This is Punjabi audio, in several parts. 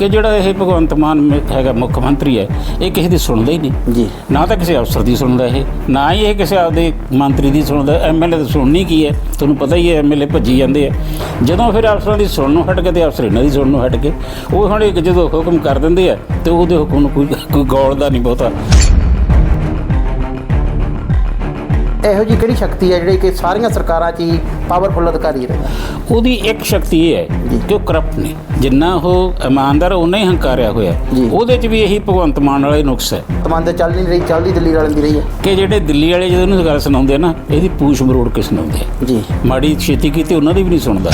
ਕਿ ਜਿਹੜਾ ਇਹ ਭਗਵੰਤ ਮਾਨ ਮ- ਹੈਗਾ ਮੁੱਖ ਮੰਤਰੀ ਹੈ ਇਹ ਕਿਸੇ ਦੀ ਸੁਣਦਾ ਹੀ ਨਹੀਂ। ਜੀ। ਨਾ ਤਾਂ ਕਿਸੇ ਅਫਸਰ ਦੀ ਸੁਣਦਾ ਇਹ ਨਾ ਹੀ ਇਹ ਕਿਸੇ ਆਪਦੇ ਮੰਤਰੀ ਦੀ ਸੁਣਦਾ ਐਮਐਲਏ ਦੀ ਸੁਣਨੀ ਕੀ ਹੈ? ਤੁਹਾਨੂੰ ਪਤਾ ਹੀ ਹੈ ਐਮਐਲਏ ਭੱਜੀ ਜਾਂਦੇ ਆ। ਜਦੋਂ ਫਿਰ ਅਫਸਰਾਂ ਦੀ ਸੁਣਨ ਨੂੰ ਹਟ ਕੇ ਤੇ ਅਫਸਰ ਇਹਨਾਂ ਦੀ ਸੁਣਨ ਨੂੰ ਹਟ ਕੇ ਉਹ ਹੁਣ ਇੱਕ ਜਦੋਂ ਹੁਕਮ ਕਰ ਦਿੰਦੇ ਆ ਤੇ ਉਹਦੇ ਹੁਕਮ ਨੂੰ ਕੋਈ ਕੋਈ ਗੌਲਦਾ ਨਹੀਂ ਬਹੁਤਾ। ਇਹੋ ਜੀ ਕਿਹੜੀ ਸ਼ਕਤੀ ਹੈ ਜਿਹੜੀ ਕਿ ਸਾਰੀਆਂ ਸਰਕਾਰਾਂ 'ਚ ਹੀ ਪਾਵਰਫੁਲ ਅਧਿਕਾਰੀ ਰਹੇ ਉਹਦੀ ਇੱਕ ਸ਼ਕਤੀ ਇਹ ਹੈ ਕਿ ਉਹ ਕਰਪਟ ਨਹੀਂ ਜਿੰਨਾ ਉਹ ਇਮਾਨਦਾਰ ਉਨਾ ਹੀ ਹੰਕਾਰਿਆ ਹੋਇਆ। ਉਹਦੇ 'ਚ ਵੀ ਇਹੀ ਭਗਵੰਤ ਮਾਨ ਵਾਲਾ ਨੁਕਸ ਹੈ। ਤਮੰਦ ਚੱਲ ਨਹੀਂ ਰਹੀ ਚੱਲਦੀ ਦਿੱਲੀ ਵਾਲਿਆਂ ਦੀ ਰਹੀ ਹੈ। ਕਿ ਜਿਹੜੇ ਦਿੱਲੀ ਵਾਲੇ ਜਦੋਂ ਇਹਨੂੰ ਗੱਲ ਸੁਣਾਉਂਦੇ ਆ ਨਾ ਇਹਦੀ ਪੂਛ ਮਰੋੜ ਕੇ ਸੁਣਾਉਂਦੇ ਜੀ। ਮਾੜੀ ਛੇਤੀ ਕੀਤੀ ਉਹਨਾਂ ਦੀ ਵੀ ਨਹੀਂ ਸੁਣਦਾ।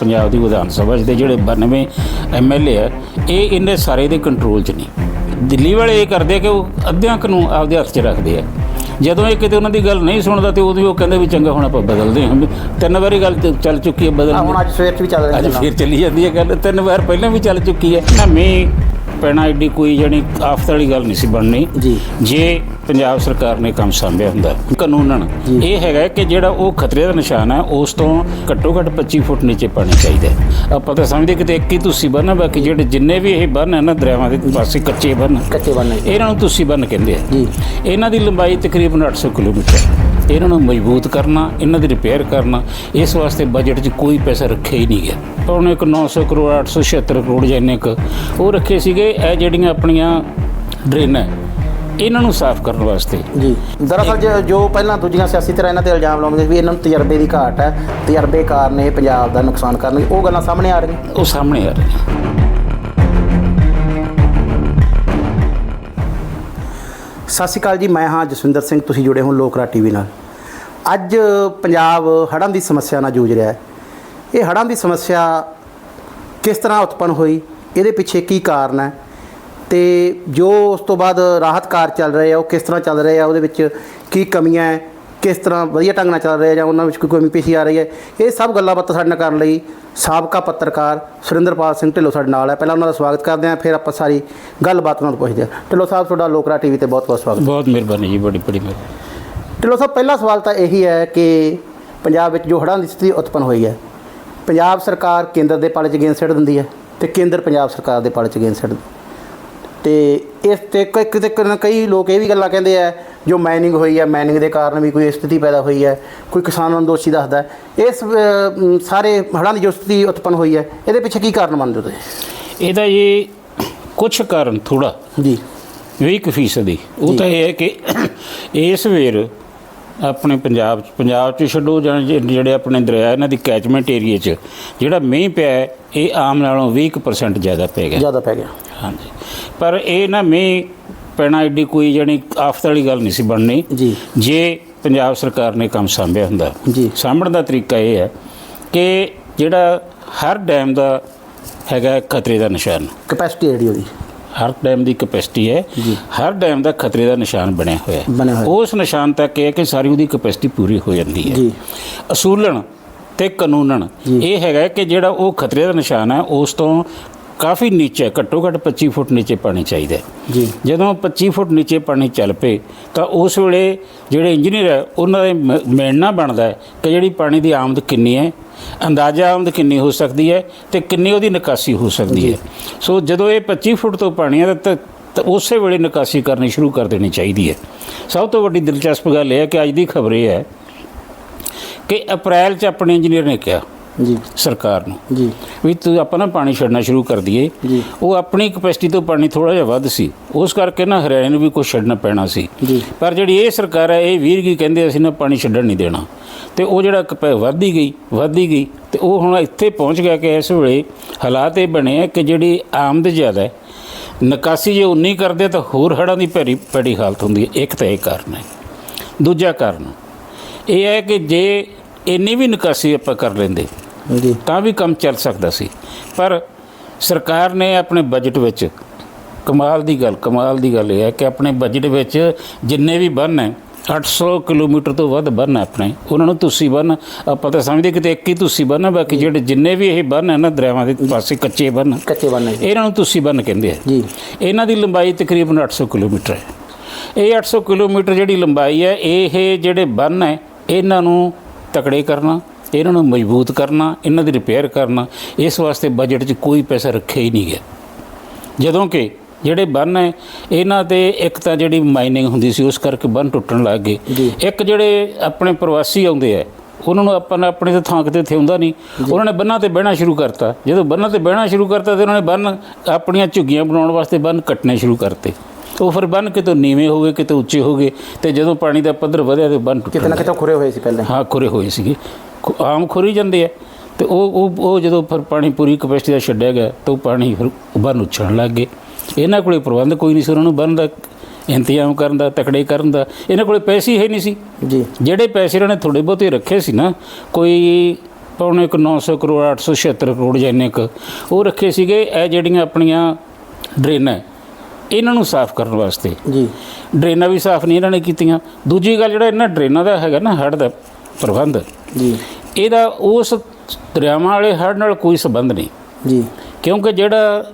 ਪੰਜਾਬ ਦੀ ਵਿਧਾਨ ਸਭਾ ਦੇ ਜਿਹੜੇ 92 ਐਮਐਲਏ ਆ ਇਹ ਇਹਨੇ ਸਾਰੇ ਦੇ ਕੰਟਰੋਲ 'ਚ ਨਹੀਂ ਦਿੱਲੀ ਵਾਲੇ ਇਹ ਕਰਦੇ ਆ ਕਿ ਉਹ ਅੱਧਿਆਂ ਕੁ ਨੂੰ ਆਪਦੇ ਹੱਥ 'ਚ ਰੱਖਦੇ ਆ। ਜਦੋਂ ਇਹ ਕਿਤੇ ਉਹਨਾਂ ਦੀ ਗੱਲ ਨਹੀਂ ਸੁਣਦਾ ਤੇ ਉਦੋਂ ਉਹ ਕਹਿੰਦੇ ਵੀ ਚੰਗਾ ਹੁਣ ਆਪਾਂ ਬਦਲਦੇ ਹਾਂ। ਵੀ ਤਿੰਨ ਵਾਰੀ ਗੱਲ ਤੇ ਚੱਲ ਚੁੱਕੀ ਹੈ ਬਦਲ ਹੁਣ ਅੱਜ ਸਵੇਰ 'ਚ ਵੀ ਚੱਲ ਰਹੀ ਅੱਜ ਹੈ। ਫਿਰ ਚੱਲੀ ਜਾਂਦੀ ਹੈ ਗੱਲ। ਤਿੰਨ ਵਾਰ ਪਹਿਲਾਂ ਵੀ ਚੱਲ ਚੁੱਕੀ ਹੈ। ਨਾ ਮੀਂਹ ਪੈਣਾ ਏਡੀ ਕੋਈ ਜਾਣੀ ਆਫਤ ਵਾਲੀ ਗੱਲ ਨਹੀਂ ਸੀ ਬਣਨੀ। ਜੀ। ਜੇ ਪੰਜਾਬ ਸਰਕਾਰ ਨੇ ਕੰਮ ਸੰਭਿਆ ਹੁੰਦਾ ਕਾਨੂੰਨਨ ਇਹ ਹੈਗਾ ਕਿ ਜਿਹੜਾ ਉਹ ਖਤਰੇ ਦਾ ਨਿਸ਼ਾਨ ਹੈ ਉਸ ਤੋਂ ਘੱਟੋ ਘੱਟ 25 ਫੁੱਟ ਨੀਚੇ ਪਾਣੀ ਚਾਹੀਦਾ ਹੈ। ਆਪਾਂ ਤਾਂ ਸਮਝਦੇ ਕਿਤੇ ਇੱਕ ਹੀ ਤੁਸੀਂ ਬੰਨ ਬਾਕੀ ਜਿਹੜੇ ਜਿੰਨੇ ਵੀ ਇਹ ਬੰਨ ਹੈ ਨਾ ਦਰਿਆਵਾਂ ਦੇ ਪਾਸੇ ਕੱਚੇ ਬੰਨ ਕੱਚੇ ਬੰਨੇ ਇਹਨਾਂ ਨੂੰ ਤੁਸੀਂ ਬੰਨ ਕਹਿੰਦੇ ਆ। ਜੀ। ਇਹਨਾਂ ਦੀ ਲੰਬਾਈ ਤਕਰੀਬਨ 800 ਕਿਲੋਮੀਟਰ ਹੈ। ਇਹਨਾਂ ਨੂੰ ਮਜ਼ਬੂਤ ਕਰਨਾ ਇਹਨਾਂ ਦੀ ਰਿਪੇਅਰ ਕਰਨਾ ਇਸ ਵਾਸਤੇ ਬਜਟ 'ਚ ਕੋਈ ਪੈਸਾ ਰੱਖਿਆ ਹੀ ਨਹੀਂ ਗਿਆ। ਉਹਨੇ ਇੱਕ 900 ਕਰੋੜ 876 ਕਰੋੜ ਜਿੰਨੇ ਕੁ ਉਹ ਰੱਖੇ ਸੀਗੇ ਇਹ ਜਿਹੜੀਆਂ ਆਪਣੀਆਂ ਡਰੇਨਾਂ ਇਹਨਾਂ ਨੂੰ ਸਾਫ਼ ਕਰਨ ਵਾਸਤੇ। ਜੀ। ਦਰਅਸਲ ਜੋ- ਪਹਿਲਾਂ ਦੂਜੀਆਂ ਸਿਆਸੀ ਧਿਰਾਂ ਇਹਨਾਂ ਤੇ ਇਲਜ਼ਾਮ ਲਾਉਂਦੇ ਸੀ ਵੀ ਇਹਨਾਂ ਨੂੰ ਤਜਰਬੇ ਦੀ ਘਾਟ ਹੈ ਤਜਰਬੇਕਾਰ ਨੇ ਪੰਜਾਬ ਦਾ ਨੁਕਸਾਨ ਕਰਨਗੇ ਉਹ ਗੱਲਾਂ ਸਾਹਮਣੇ ਆ ਰਹੀਆਂ। ਉਹ ਸਾਹਮਣੇ ਆ ਰਹੀਆਂ। ਸਤਿ ਸ਼੍ਰੀ ਅਕਾਲ ਜੀ, ਮੈਂ ਹਾਂ ਜਸਵਿੰਦਰ ਸਿੰਘ, ਤੁਸੀਂ ਜੁੜੇ ਹੋ ਲੋਕਰਾ ਟੀਵੀ ਨਾਲ। ਅੱਜ ਪੰਜਾਬ ਹੜ੍ਹਾਂ ਦੀ ਸਮੱਸਿਆ ਨਾਲ ਜੂਝ ਰਿਹਾ ਹੈ। ਇਹ ਹੜ੍ਹਾਂ ਦੀ ਸਮੱਸਿਆ ਕਿਸ ਤਰ੍ਹਾਂ ਉਤਪੰਨ ਹੋਈ, ਇਹਦੇ ਪਿੱਛੇ ਕੀ ਕਾਰਨ ਹੈ ਤੇ ਜੋ ਉਸ ਤੋਂ ਬਾਅਦ ਰਾਹਤ ਕਾਰ ਚੱਲ ਰਹੇ ਆ, ਉਹ ਕਿਸ ਤਰ੍ਹਾਂ ਚੱਲ ਰਹੇ ਆ, ਉਹਦੇ ਵਿੱਚ ਕੀ ਕਮੀਆਂ ਹੈ ਕਿਸ ਤਰ੍ਹਾਂ ਵਧੀਆ ਢੰਗ ਨਾਲ ਚੱਲ ਰਹੇ ਜਾਂ ਉਹਨਾਂ ਵਿੱਚ ਕੋਈ ਕਮੀ ਪੇਸ਼ੀ ਆ ਰਹੀ ਹੈ ਇਹ ਸਭ ਗੱਲਾਂ ਬਾਤਾਂ ਸਾਡੇ ਨਾਲ ਕਰਨ ਲਈ ਸਾਬਕਾ ਪੱਤਰਕਾਰ ਸੁਰਿੰਦਰਪਾਲ ਸਿੰਘ ਢਿੱਲੋਂ ਸਾਡੇ ਨਾਲ ਹੈ। ਪਹਿਲਾਂ ਉਹਨਾਂ ਦਾ ਸਵਾਗਤ ਕਰਦੇ ਹਾਂ ਫਿਰ ਆਪਾਂ ਸਾਰੀ ਗੱਲਬਾਤ ਉਹਨਾਂ ਤੋਂ ਪੁੱਛਦੇ ਹਾਂ। ਢਿੱਲੋਂ ਸਾਹਿਬ ਤੁਹਾਡਾ ਲੋਕਰਾ ਟੀਵੀ ਤੇ ਬਹੁਤ ਬਹੁਤ ਸਵਾਗਤ ਬਹੁਤ ਮਿਹਰਬਾਨੀ ਜੀ ਬੜੀ ਬੜੀ ਮਿਹਰਬਾਨੀ। ਢਿੱਲੋਂ ਸਾਹਿਬ ਪਹਿਲਾ ਸਵਾਲ ਤਾਂ ਇਹੀ ਹੈ ਕਿ ਪੰਜਾਬ ਵਿੱਚ ਜੋ ਹੜ੍ਹਾਂ ਦੀ ਸਥਿਤੀ ਉਤਪੰਨ ਹੋਈ ਹੈ ਪੰਜਾਬ ਸਰਕਾਰ ਕੇਂਦਰ ਦੇ ਪਲ 'ਚ ਗੇਂਦ ਸਿੱਟ ਦਿੰਦੀ ਹੈ ਤੇ ਕੇਂਦਰ ਪੰਜਾਬ ਸਰਕਾਰ ਦੇ ਪਲ 'ਚ ਗੇਂਦ ਸਿੱਟਦੀ ਤੇ ਇਸ ਤੇ ਕ- ਕਿਤੇ ਕ- ਕਈ ਲੋਕ ਇਹ ਵੀ ਗੱਲਾਂ ਕਹਿੰਦੇ ਆ ਜੋ ਮਾਈਨਿੰਗ ਹੋਈ ਹੈ ਮਾਈਨਿੰਗ ਦੇ ਕਾਰਨ ਵੀ ਕੋਈ ਸਥਿਤੀ ਪੈਦਾ ਹੋਈ ਹੈ ਕੋਈ ਕਿਸਾਨਾਂ ਨੂੰ ਦੋਸ਼ੀ ਦੱਸਦਾ। ਹੈ। ਇਸ ਅ, ਮ, ਸਾਰੇ ਹੜ੍ਹਾਂ ਦੀ ਜੋ ਸਥਿਤੀ ਉਤਪੰਨ ਹੋਈ ਹੈ ਇਹਦੇ ਪਿੱਛੇ ਕੀ ਕਾਰਨ ਮੰਨਦੇ ਹੋ ਤੁਸੀਂ? ਇਹਦਾ ਇਹ ਕੁਛ ਕਾਰਨ ਥੋੜਾ ਜੀ। 20 ਫੀਸਦੀ। ਉਹ ਤਾਂ ਇਹ ਹੈ ਕਿ ਇਸ ਵੇਰ ਆਪਣੇ ਪੰਜਾਬ ਚ। ਪੰਜਾਬ ਚ ਛੱਡੋ ਜਾਂ ਜਿਹੜੇ ਆਪਣੇ ਦਰਿਆ ਇਹਨਾਂ ਦੀ ਕੈਚਮੈਂਟ ਏਰੀਆ ਚ। ਜਿਹੜਾ ਮੀਂਹ ਪਿਆ ਹੈ, ਇਹ ਆਮ ਨਾਲੋਂ 20% ਜ਼ਿਆਦਾ ਪੈ ਗਿਆ। ਜ਼ਿਆਦਾ ਪੈ ਗਿਆ। ਹਾਂਜੀ। ਪਰ ਇਹ ਨਾ ਮੀਂਹ ਪੈਣਾ ਏਡੀ ਕੋਈ ਜਾਣੀ ਆਫਤ ਵਾਲੀ ਗੱਲ ਨਹੀਂ ਸੀ ਬਣਨੀ। ਜੀ। ਜੇ ਪੰਜਾਬ ਸਰਕਾਰ ਨੇ ਕੰਮ ਸੰਭਿਆ ਹੁੰਦਾ। ਜੀ। ਸਾਂਭਣ ਦਾ ਤਰੀਕਾ ਇਹ ਹੈ ਕਿ ਜਿਹੜਾ ਹਰ ਡੈਮ ਦਾ ਹੈਗਾ ਖਤਰੇ ਦਾ ਨਿਸ਼ਾਨ। ਕਪੈਸਿਟੀ ਜਿਹੜੀ ਉਹਦੀ। ਹਰ ਡੈਮ ਦੀ ਕਪੈਸਿਟੀ ਹੈ। ਹਰ ਡੈਮ ਦਾ ਖਤਰੇ ਦਾ ਨਿਸ਼ਾਨ ਬਣਿਆ ਹੋਇਆ ਹੈ। ਉਸ ਨਿਸ਼ਾਨ ਤੱਕ ਇਹ ਹੈ ਕਿ ਸਾਰੀ ਉਹਦੀ ਕਪੈਸਿਟੀ ਪੂਰੀ ਹੋ ਜਾਂਦੀ ਹੈ ਜੀ। ਅਸੂਲਨ ਤੇ ਕਾਨੂੰਨਨ। ਇਹ ਹੈਗਾ ਕਿ ਜਿਹੜਾ ਉਹ ਖਤਰੇ ਦਾ ਨਿਸ਼ਾਨ ਹੈ ਉਸ ਤੋਂ ਕਾਫੀ ਨੀਚੇ ਘੱਟੋ ਘੱਟ 25 ਫੁੱਟ ਨੀਚੇ ਪਾਣੀ ਚਾਹੀਦਾ ਹੈ ਜੀ ਜਦੋਂ 25 ਫੁੱਟ ਨੀਚੇ ਪਾਣੀ ਚੱਲ ਪਏ ਤਾਂ ਉਸ ਵੇਲੇ ਜਿਹੜੇ ਇੰਜੀਨੀਅਰ ਹੈ ਉਹਨਾਂ ਦੇ ਮਿਲਣਾ ਬਣਦਾ ਹੈ ਕਿ ਜਿਹੜੀ ਪਾਣੀ ਦੀ ਆਮਦ ਕਿੰਨੀ ਹੈ ਅੰਦਾਜ਼ਾ ਆਮਦ ਕਿੰਨੀ ਹੋ ਸਕਦੀ ਹੈ ਤੇ ਕਿੰਨੀ ਉਹਦੀ ਨਿਕਾਸੀ ਹੋ ਸਕਦੀ ਹੈ। ਸੋ ਜਦੋਂ ਇਹ 25 ਫੁੱਟ ਤੋਂ ਪਾਣੀ ਹੈ ਤਾਂ ਤਾਂ ਉਸੇ ਵੇਲੇ ਨਿਕਾਸੀ ਕਰਨੀ ਸ਼ੁਰੂ ਕਰ ਦੇਣੀ ਚਾਹੀਦੀ ਹੈ। ਸਭ ਤੋਂ ਵੱਡੀ ਦਿਲਚਸਪ ਗੱਲ ਇਹ ਹੈ ਕਿ ਅੱਜ ਦੀ ਖਬਰ ਇਹ ਹੈ ਕਿ ਅਪ੍ਰੈਲ 'ਚ ਆਪਣੇ ਇੰਜੀਨੀਅਰ ਨੇ ਕਿਹਾ ਜੀ। ਸਰਕਾਰ ਨੂੰ ਜੀ। ਵੀ ਤੂੰ ਆਪਾਂ ਨਾ ਪਾਣੀ ਛੱਡਣਾ ਸ਼ੁਰੂ ਕਰ ਦਈਏ। ਉਹ ਆਪਣੀ ਕਪੈਸਿਟੀ ਤੋਂ ਪਾਣੀ ਥੋੜਾ ਜਿਹਾ ਵੱਧ ਸੀ। ਉਸ ਕਰਕੇ ਨਾ ਹਰਿਆਣੇ ਨੂੰ ਵੀ ਕੁਝ ਛੱਡਣਾ ਪੈਣਾ ਸੀ। ਪਰ ਜਿਹੜੀ ਇਹ ਸਰਕਾਰ ਹੈ ਇਹ ਵੀਰ ਕੀ ਕਹਿੰਦੇ ਅਸੀਂ ਨਾ ਪਾਣੀ ਛੱਡਣ ਨਹੀਂ ਦੇਣਾ। ਤੇ ਉਹ ਜਿਹੜਾ ਕਪੈ ਵੱਧਦੀ ਗਈ ਵੱਧਦੀ ਗਈ ਤੇ ਉਹ ਹੁਣ ਇੱਥੇ ਪਹੁੰਚ ਗਿਆ ਕਿ ਇਸ ਵੇਲੇ ਹਾਲਾਤ ਇਹ ਬਣੇ ਆ ਕਿ ਜਿਹੜੀ ਆਮਦ ਜ਼ਿਆਦਾ ਹੈ ਨਿਕਾਸੀ ਜੇ ਉਨੀ ਕਰਦੇ ਤਾਂ ਹੋਰ ਹੜ੍ਹਾਂ ਦੀ ਭੈੜੀ ਭੈੜੀ ਹਾਲਤ ਹੁੰਦੀ ਹੈ। ਇੱਕ ਤਾਂ ਇਹ ਕਾਰਨ ਹੈ। ਦੂਜਾ ਕਾਰਨ ਇਹ ਹੈ ਕਿ ਜੇ ਇੰਨੀ ਵੀ ਨਿਕਾਸੀ ਆਪਾਂ ਕਰ ਲੈਂਦੇ ਜੀ ਤਾਂ ਵੀ ਕੰਮ ਚੱਲ ਸਕਦਾ ਸੀ। ਪਰ ਸਰਕਾਰ ਨੇ ਆਪਣੇ ਬਜਟ ਵਿੱਚ ਕਮਾਲ ਦੀ ਗੱਲ ਕਮਾਲ ਦੀ ਗੱਲ ਇਹ ਹੈ ਕਿ ਆਪਣੇ ਬਜਟ ਵਿੱਚ ਜਿੰਨੇ ਵੀ ਬੰਨ ਹੈ 800 ਕਿਲੋਮੀਟਰ ਤੋਂ ਵੱਧ ਬੰਨ ਆਪਣੇ। ਉਹਨਾਂ ਨੂੰ ਤੁਸੀਂ ਬੰਨ ਆਪਾਂ ਤਾਂ ਸਮਝਦੇ ਕਿਤੇ ਇੱਕ ਹੀ ਤੁਸੀਂ ਬੰਨ ਬਾਕੀ ਜਿਹੜੇ ਜਿੰਨੇ ਵੀ ਇਹ ਬੰਨ ਹੈ ਨਾ ਦਰਿਆਵਾਂ ਦੇ ਪਾਸੇ ਕੱਚੇ ਬੰਨ ਕੱਚੇ ਬੰਨੇ ਇਹਨਾਂ ਨੂੰ ਤੁਸੀਂ ਬੰਨ ਕਹਿੰਦੇ ਆ। ਜੀ। ਇਹਨਾਂ ਦੀ ਲੰਬਾਈ ਤਕਰੀਬਨ 800 ਕਿਲੋਮੀਟਰ ਹੈ। ਇਹ 800 ਕਿਲੋਮੀਟਰ ਜਿਹੜੀ ਲੰਬਾਈ ਹੈ ਇਹ ਜਿਹੜੇ ਬੰਨ ਹੈ ਇਹਨਾਂ ਨੂੰ ਤਕੜੇ ਕਰਨਾ ਇਹਨਾਂ ਨੂੰ ਮਜ਼ਬੂਤ ਕਰਨਾ ਇਹਨਾਂ ਦੀ ਰਿਪੇਅਰ ਕਰਨਾ ਇਸ ਵਾਸਤੇ ਬਜਟ 'ਚ ਕੋਈ ਪੈਸਾ ਰੱਖਿਆ ਹੀ ਨਹੀਂ ਗਿਆ। ਜਦੋਂ ਕਿ ਜਿਹੜੇ ਬੰਨ ਹੈ ਇਹਨਾਂ ਤੇ ਇੱਕ ਤਾਂ ਜਿਹੜੀ ਮਾਈਨਿੰਗ ਹੁੰਦੀ ਸੀ ਉਸ ਕਰਕੇ ਬੰਨ ਟੁੱਟਣ ਲੱਗ ਗਏ। ਇੱਕ ਜਿਹੜੇ ਆਪਣੇ ਪ੍ਰਵਾਸੀ ਆਉਂਦੇ ਆ ਉਹਨਾਂ ਨੂੰ ਆਪਾਂ ਆਪਣੇ ਤੇ ਥਾਂ ਕਿਤੇ ਇੱਥੇ ਹੁੰਦਾ ਨਹੀਂ। ਉਹਨਾਂ ਨੇ ਬੰਨਾਂ ਤੇ ਬਹਿਣਾ ਸ਼ੁਰੂ ਕਰਤਾ। ਜਦੋਂ ਬੰਨਾਂ ਤੇ ਬਹਿਣਾ ਸ਼ੁਰੂ ਕਰਤਾ ਤੇ ਉਹਨਾਂ ਨੇ ਬੰਨ ਆਪਣੀਆਂ ਝੁੱਗੀਆਂ ਬਣਾਉਣ ਵਾਸਤੇ ਬੰਨ ਕੱਟਣੇ ਸ਼ੁਰੂ ਕਰਤੇ। ਉਹ ਫਿਰ ਬੰਨ ਕਿਤੇ ਨੀਵੇਂ ਹੋ ਗਏ ਕਿਤੇ ਉੱਚੇ ਹੋ ਗਏ ਤੇ ਜਦੋਂ ਪਾਣੀ ਦਾ ਪੱਧਰ ਵਧਿਆ ਤੇ ਬੰਨ ਟੁੱਟਣ ਕਿਤੇ ਨਾ ਕਿਤੇ ਖੁਰੇ ਹੋਏ ਸੀ ਪਹਿਲਾਂ। ਹਾਂ ਖੁਰੇ ਹੋਏ ਸੀਗੇ। ਆਮ ਖੁਰੀ ਜਾਂਦੇ ਆ। ਤੇ ਉਹ ਉਹ ਉਹ ਜਦੋਂ ਫਿਰ ਪਾਣੀ ਪੂਰੀ ਕਪੈਸਿਟੀ ਦਾ ਛੱਡਿਆ ਗਿਆ ਤਾਂ ਉਹ ਪਾਣੀ ਫਿਰ ਬੰਨ ਉੱਛਣ ਲੱਗ ਗਏ। ਇਹਨਾਂ ਕੋਲੇ ਪ੍ਰਬੰਧ ਕੋਈ ਨਹੀਂ ਸੀ ਉਹਨਾਂ ਨੂੰ ਬੰਨ ਦਾ ਇੰਤਜ਼ਾਮ ਕਰਨ ਦਾ ਤਕੜੇ ਕਰਨ ਦਾ ਇਹਨਾਂ ਕੋਲੇ ਪੈਸੇ ਹੀ ਨਹੀਂ ਸੀ। ਜੀ। ਜਿਹੜੇ ਪੈਸੇ ਇਹਨਾਂ ਨੇ ਥੋੜੇ ਬਹੁਤੇ ਰੱਖੇ ਸੀ ਨਾ ਕੋਈ ਪੌਣੇ ਕੁ 900 ਕਰੋੜ 876 ਕਰੋੜ ਜਾਂ ਇੰਨੇ ਕੁ ਉਹ ਰੱਖੇ ਸੀਗੇ ਇਹ ਜਿਹੜੀਆਂ ਆਪਣੀਆਂ ਡਰੇਨਾਂ ਇਹਨਾਂ ਨੂੰ ਸਾਫ਼ ਕਰਨ ਵਾਸਤੇ। ਜੀ। ਡਰੇਨਾਂ ਵੀ ਸਾਫ਼ ਨਹੀਂ ਇਹਨਾਂ ਨੇ ਕੀਤੀਆਂ। ਦੂਜੀ ਗੱਲ ਜਿਹੜਾ ਇਹਨਾਂ ਡਰੇਨਾਂ ਦਾ ਹੈਗਾ ਨਾ ਹੜ੍ਹ ਦਾ ਪ੍ਰਬੰਧ ਜੀ। ਇਹਦਾ ਉਸ ਦਰਿਆਵਾਂ ਵਾਲੇ ਹੜ੍ਹ ਨਾਲ ਕੋਈ ਸੰਬੰਧ ਨਹੀਂ। ਜੀ। ਕਿਉਂਕਿ ਜਿਹੜਾ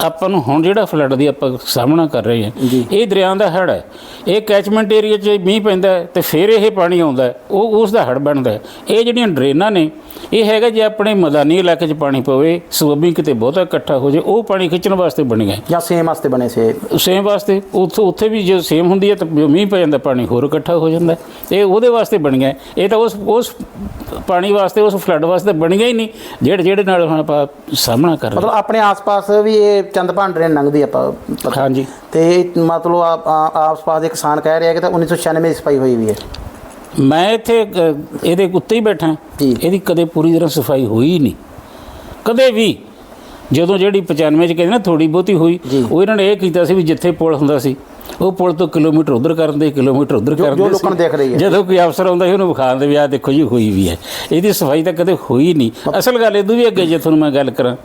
ਆਪਾਂ ਨੂੰ ਹੁਣ ਜਿਹੜਾ ਫਲੱਡ ਦੀ ਆਪਾਂ ਸਾਹਮਣਾ ਕਰ ਰਹੇ ਹਾਂ ਇਹ ਦਰਿਆਵਾਂ ਦਾ ਹੜ੍ਹ ਹੈ। ਇਹ ਕੈਚਮੈਂਟ ਏਰੀਆ 'ਚ ਮੀਂਹ ਪੈਂਦਾ ਤੇ ਫਿਰ ਇਹ ਪਾਣੀ ਆਉਂਦਾ ਉਹ ਉਸ ਦਾ ਹੜ੍ਹ ਬਣਦਾ। ਇਹ ਜਿਹੜੀਆਂ ਡਰੇਨਾਂ ਨੇ ਇਹ ਹੈਗਾ ਜੇ ਆਪਣੇ ਮੈਦਾਨੀ ਇਲਾਕੇ 'ਚ ਪਾਣੀ ਪਵੇ ਸਵੱਬੀ ਕਿਤੇ ਬਹੁਤਾ ਇਕੱਠਾ ਹੋ ਜਾਏ ਉਹ ਪਾਣੀ ਖਿੱਚਣ ਵਾਸਤੇ ਬਣੀਆਂ ਹੈ। ਜਾਂ ਸੇਮ ਵਾਸਤੇ ਬਣੇ ਸੀ? ਸੇਮ ਵਾਸਤੇ ਉੱਥੇ ਉੱਥੇ ਵੀ ਜੇ ਸੇਮ ਹੁੰਦੀ ਹੈ ਤਾਂ ਮੀਂਹ ਪੈ ਜਾਂਦਾ ਪਾਣੀ ਹੋਰ ਇਕੱਠਾ ਹੋ ਜਾਂਦਾ। ਇਹ ਉਹਦੇ ਵਾਸਤੇ ਬਣੀਆਂ ਹੈ। ਇਹ ਤਾਂ ਉਸ ਉਸ ਪਾਣੀ ਵਾਸਤੇ ਉਸ ਫਲੱਡ ਵਾਸਤੇ ਬਣੀਆਂ ਹੀ ਨਹੀਂ ਜਿਹੜੇ ਜਿਹੜੇ ਨਾਲ ਹੁਣ ਆਪਾਂ ਸਾਹਮਣਾ ਕਰ ਰਹੇ ਮਤਲਬ ਆਪਣੇ ਆਸ-ਪਾਸ ਵੀ ਇਹ ਚੰਦ ਭਾਂਡਰੇ ਲੰਘਦੀ ਆਪਾਂ। ਹਾਂਜੀ ਤੇ ਮਤਲਬ ਆਸ-ਪਾਸ ਦੇ ਕਿਸਾਨ ਕਹਿ ਰਿਹਾ ਕਿ ਤਾਂ 1996 ਦੀ ਸਫ਼ਾਈ ਹੋਈ ਵੀ ਹੈ ਮੈਂ ਇੱਥੇ ਅ, ਇਹਦੇ ਉੱਤੇ ਹੀ ਬੈਠਾ। ਜੀ। ਇਹਦੀ ਕਦੇ ਪੂਰੀ ਤਰ੍ਹਾਂ ਸਫ਼ਾਈ ਹੋਈ ਨਹੀਂ। ਕਦੇ ਵੀ। ਜਦੋਂ ਜਿਹੜੀ 95 ਚ ਕਹਿੰਦੇ ਨਾ ਥੋੜੀ ਬਹੁਤੀ ਹੋਈ ਜੀ। ਉਹ ਇਹਨਾਂ ਨੇ ਇਹ ਕੀਤਾ ਸੀ ਵੀ ਜਿੱਥੇ ਪੁਲ ਹੁੰਦਾ ਸੀ ਉਹ ਪੁਲ ਤੋਂ ਕਿਲੋਮੀਟਰ ਉਧਰ ਕਰਦੇ ਕਿਲੋਮੀਟਰ ਉਧਰ ਜੋ- ਕਰਦੇ ਜੋ ਲੋਕਾਂ ਨੂੰ ਦਿਖ ਰਹੀ ਹੈ। ਜਦੋਂ ਕੋਈ ਅਫਸਰ ਆਉਂਦਾ ਸੀ ਉਹਨੂੰ ਵਿਖਾਉਂਦੇ ਵੀ ਆਹ ਦੇਖੋ ਜੀ ਹੋਈ ਵੀ ਹੈ। ਇਹਦੀ ਸਫ਼ਾਈ ਤਾਂ ਕਦੇ ਹੋਈ ਨਹੀਂ। ਅਸਲ ਗੱਲ ਇਹਦੂ ਵੀ ਅੱਗੇ ਜੇ ਤੁਹਾਨੂੰ ਮੈਂ ਗੱਲ ਕਰਾਂ।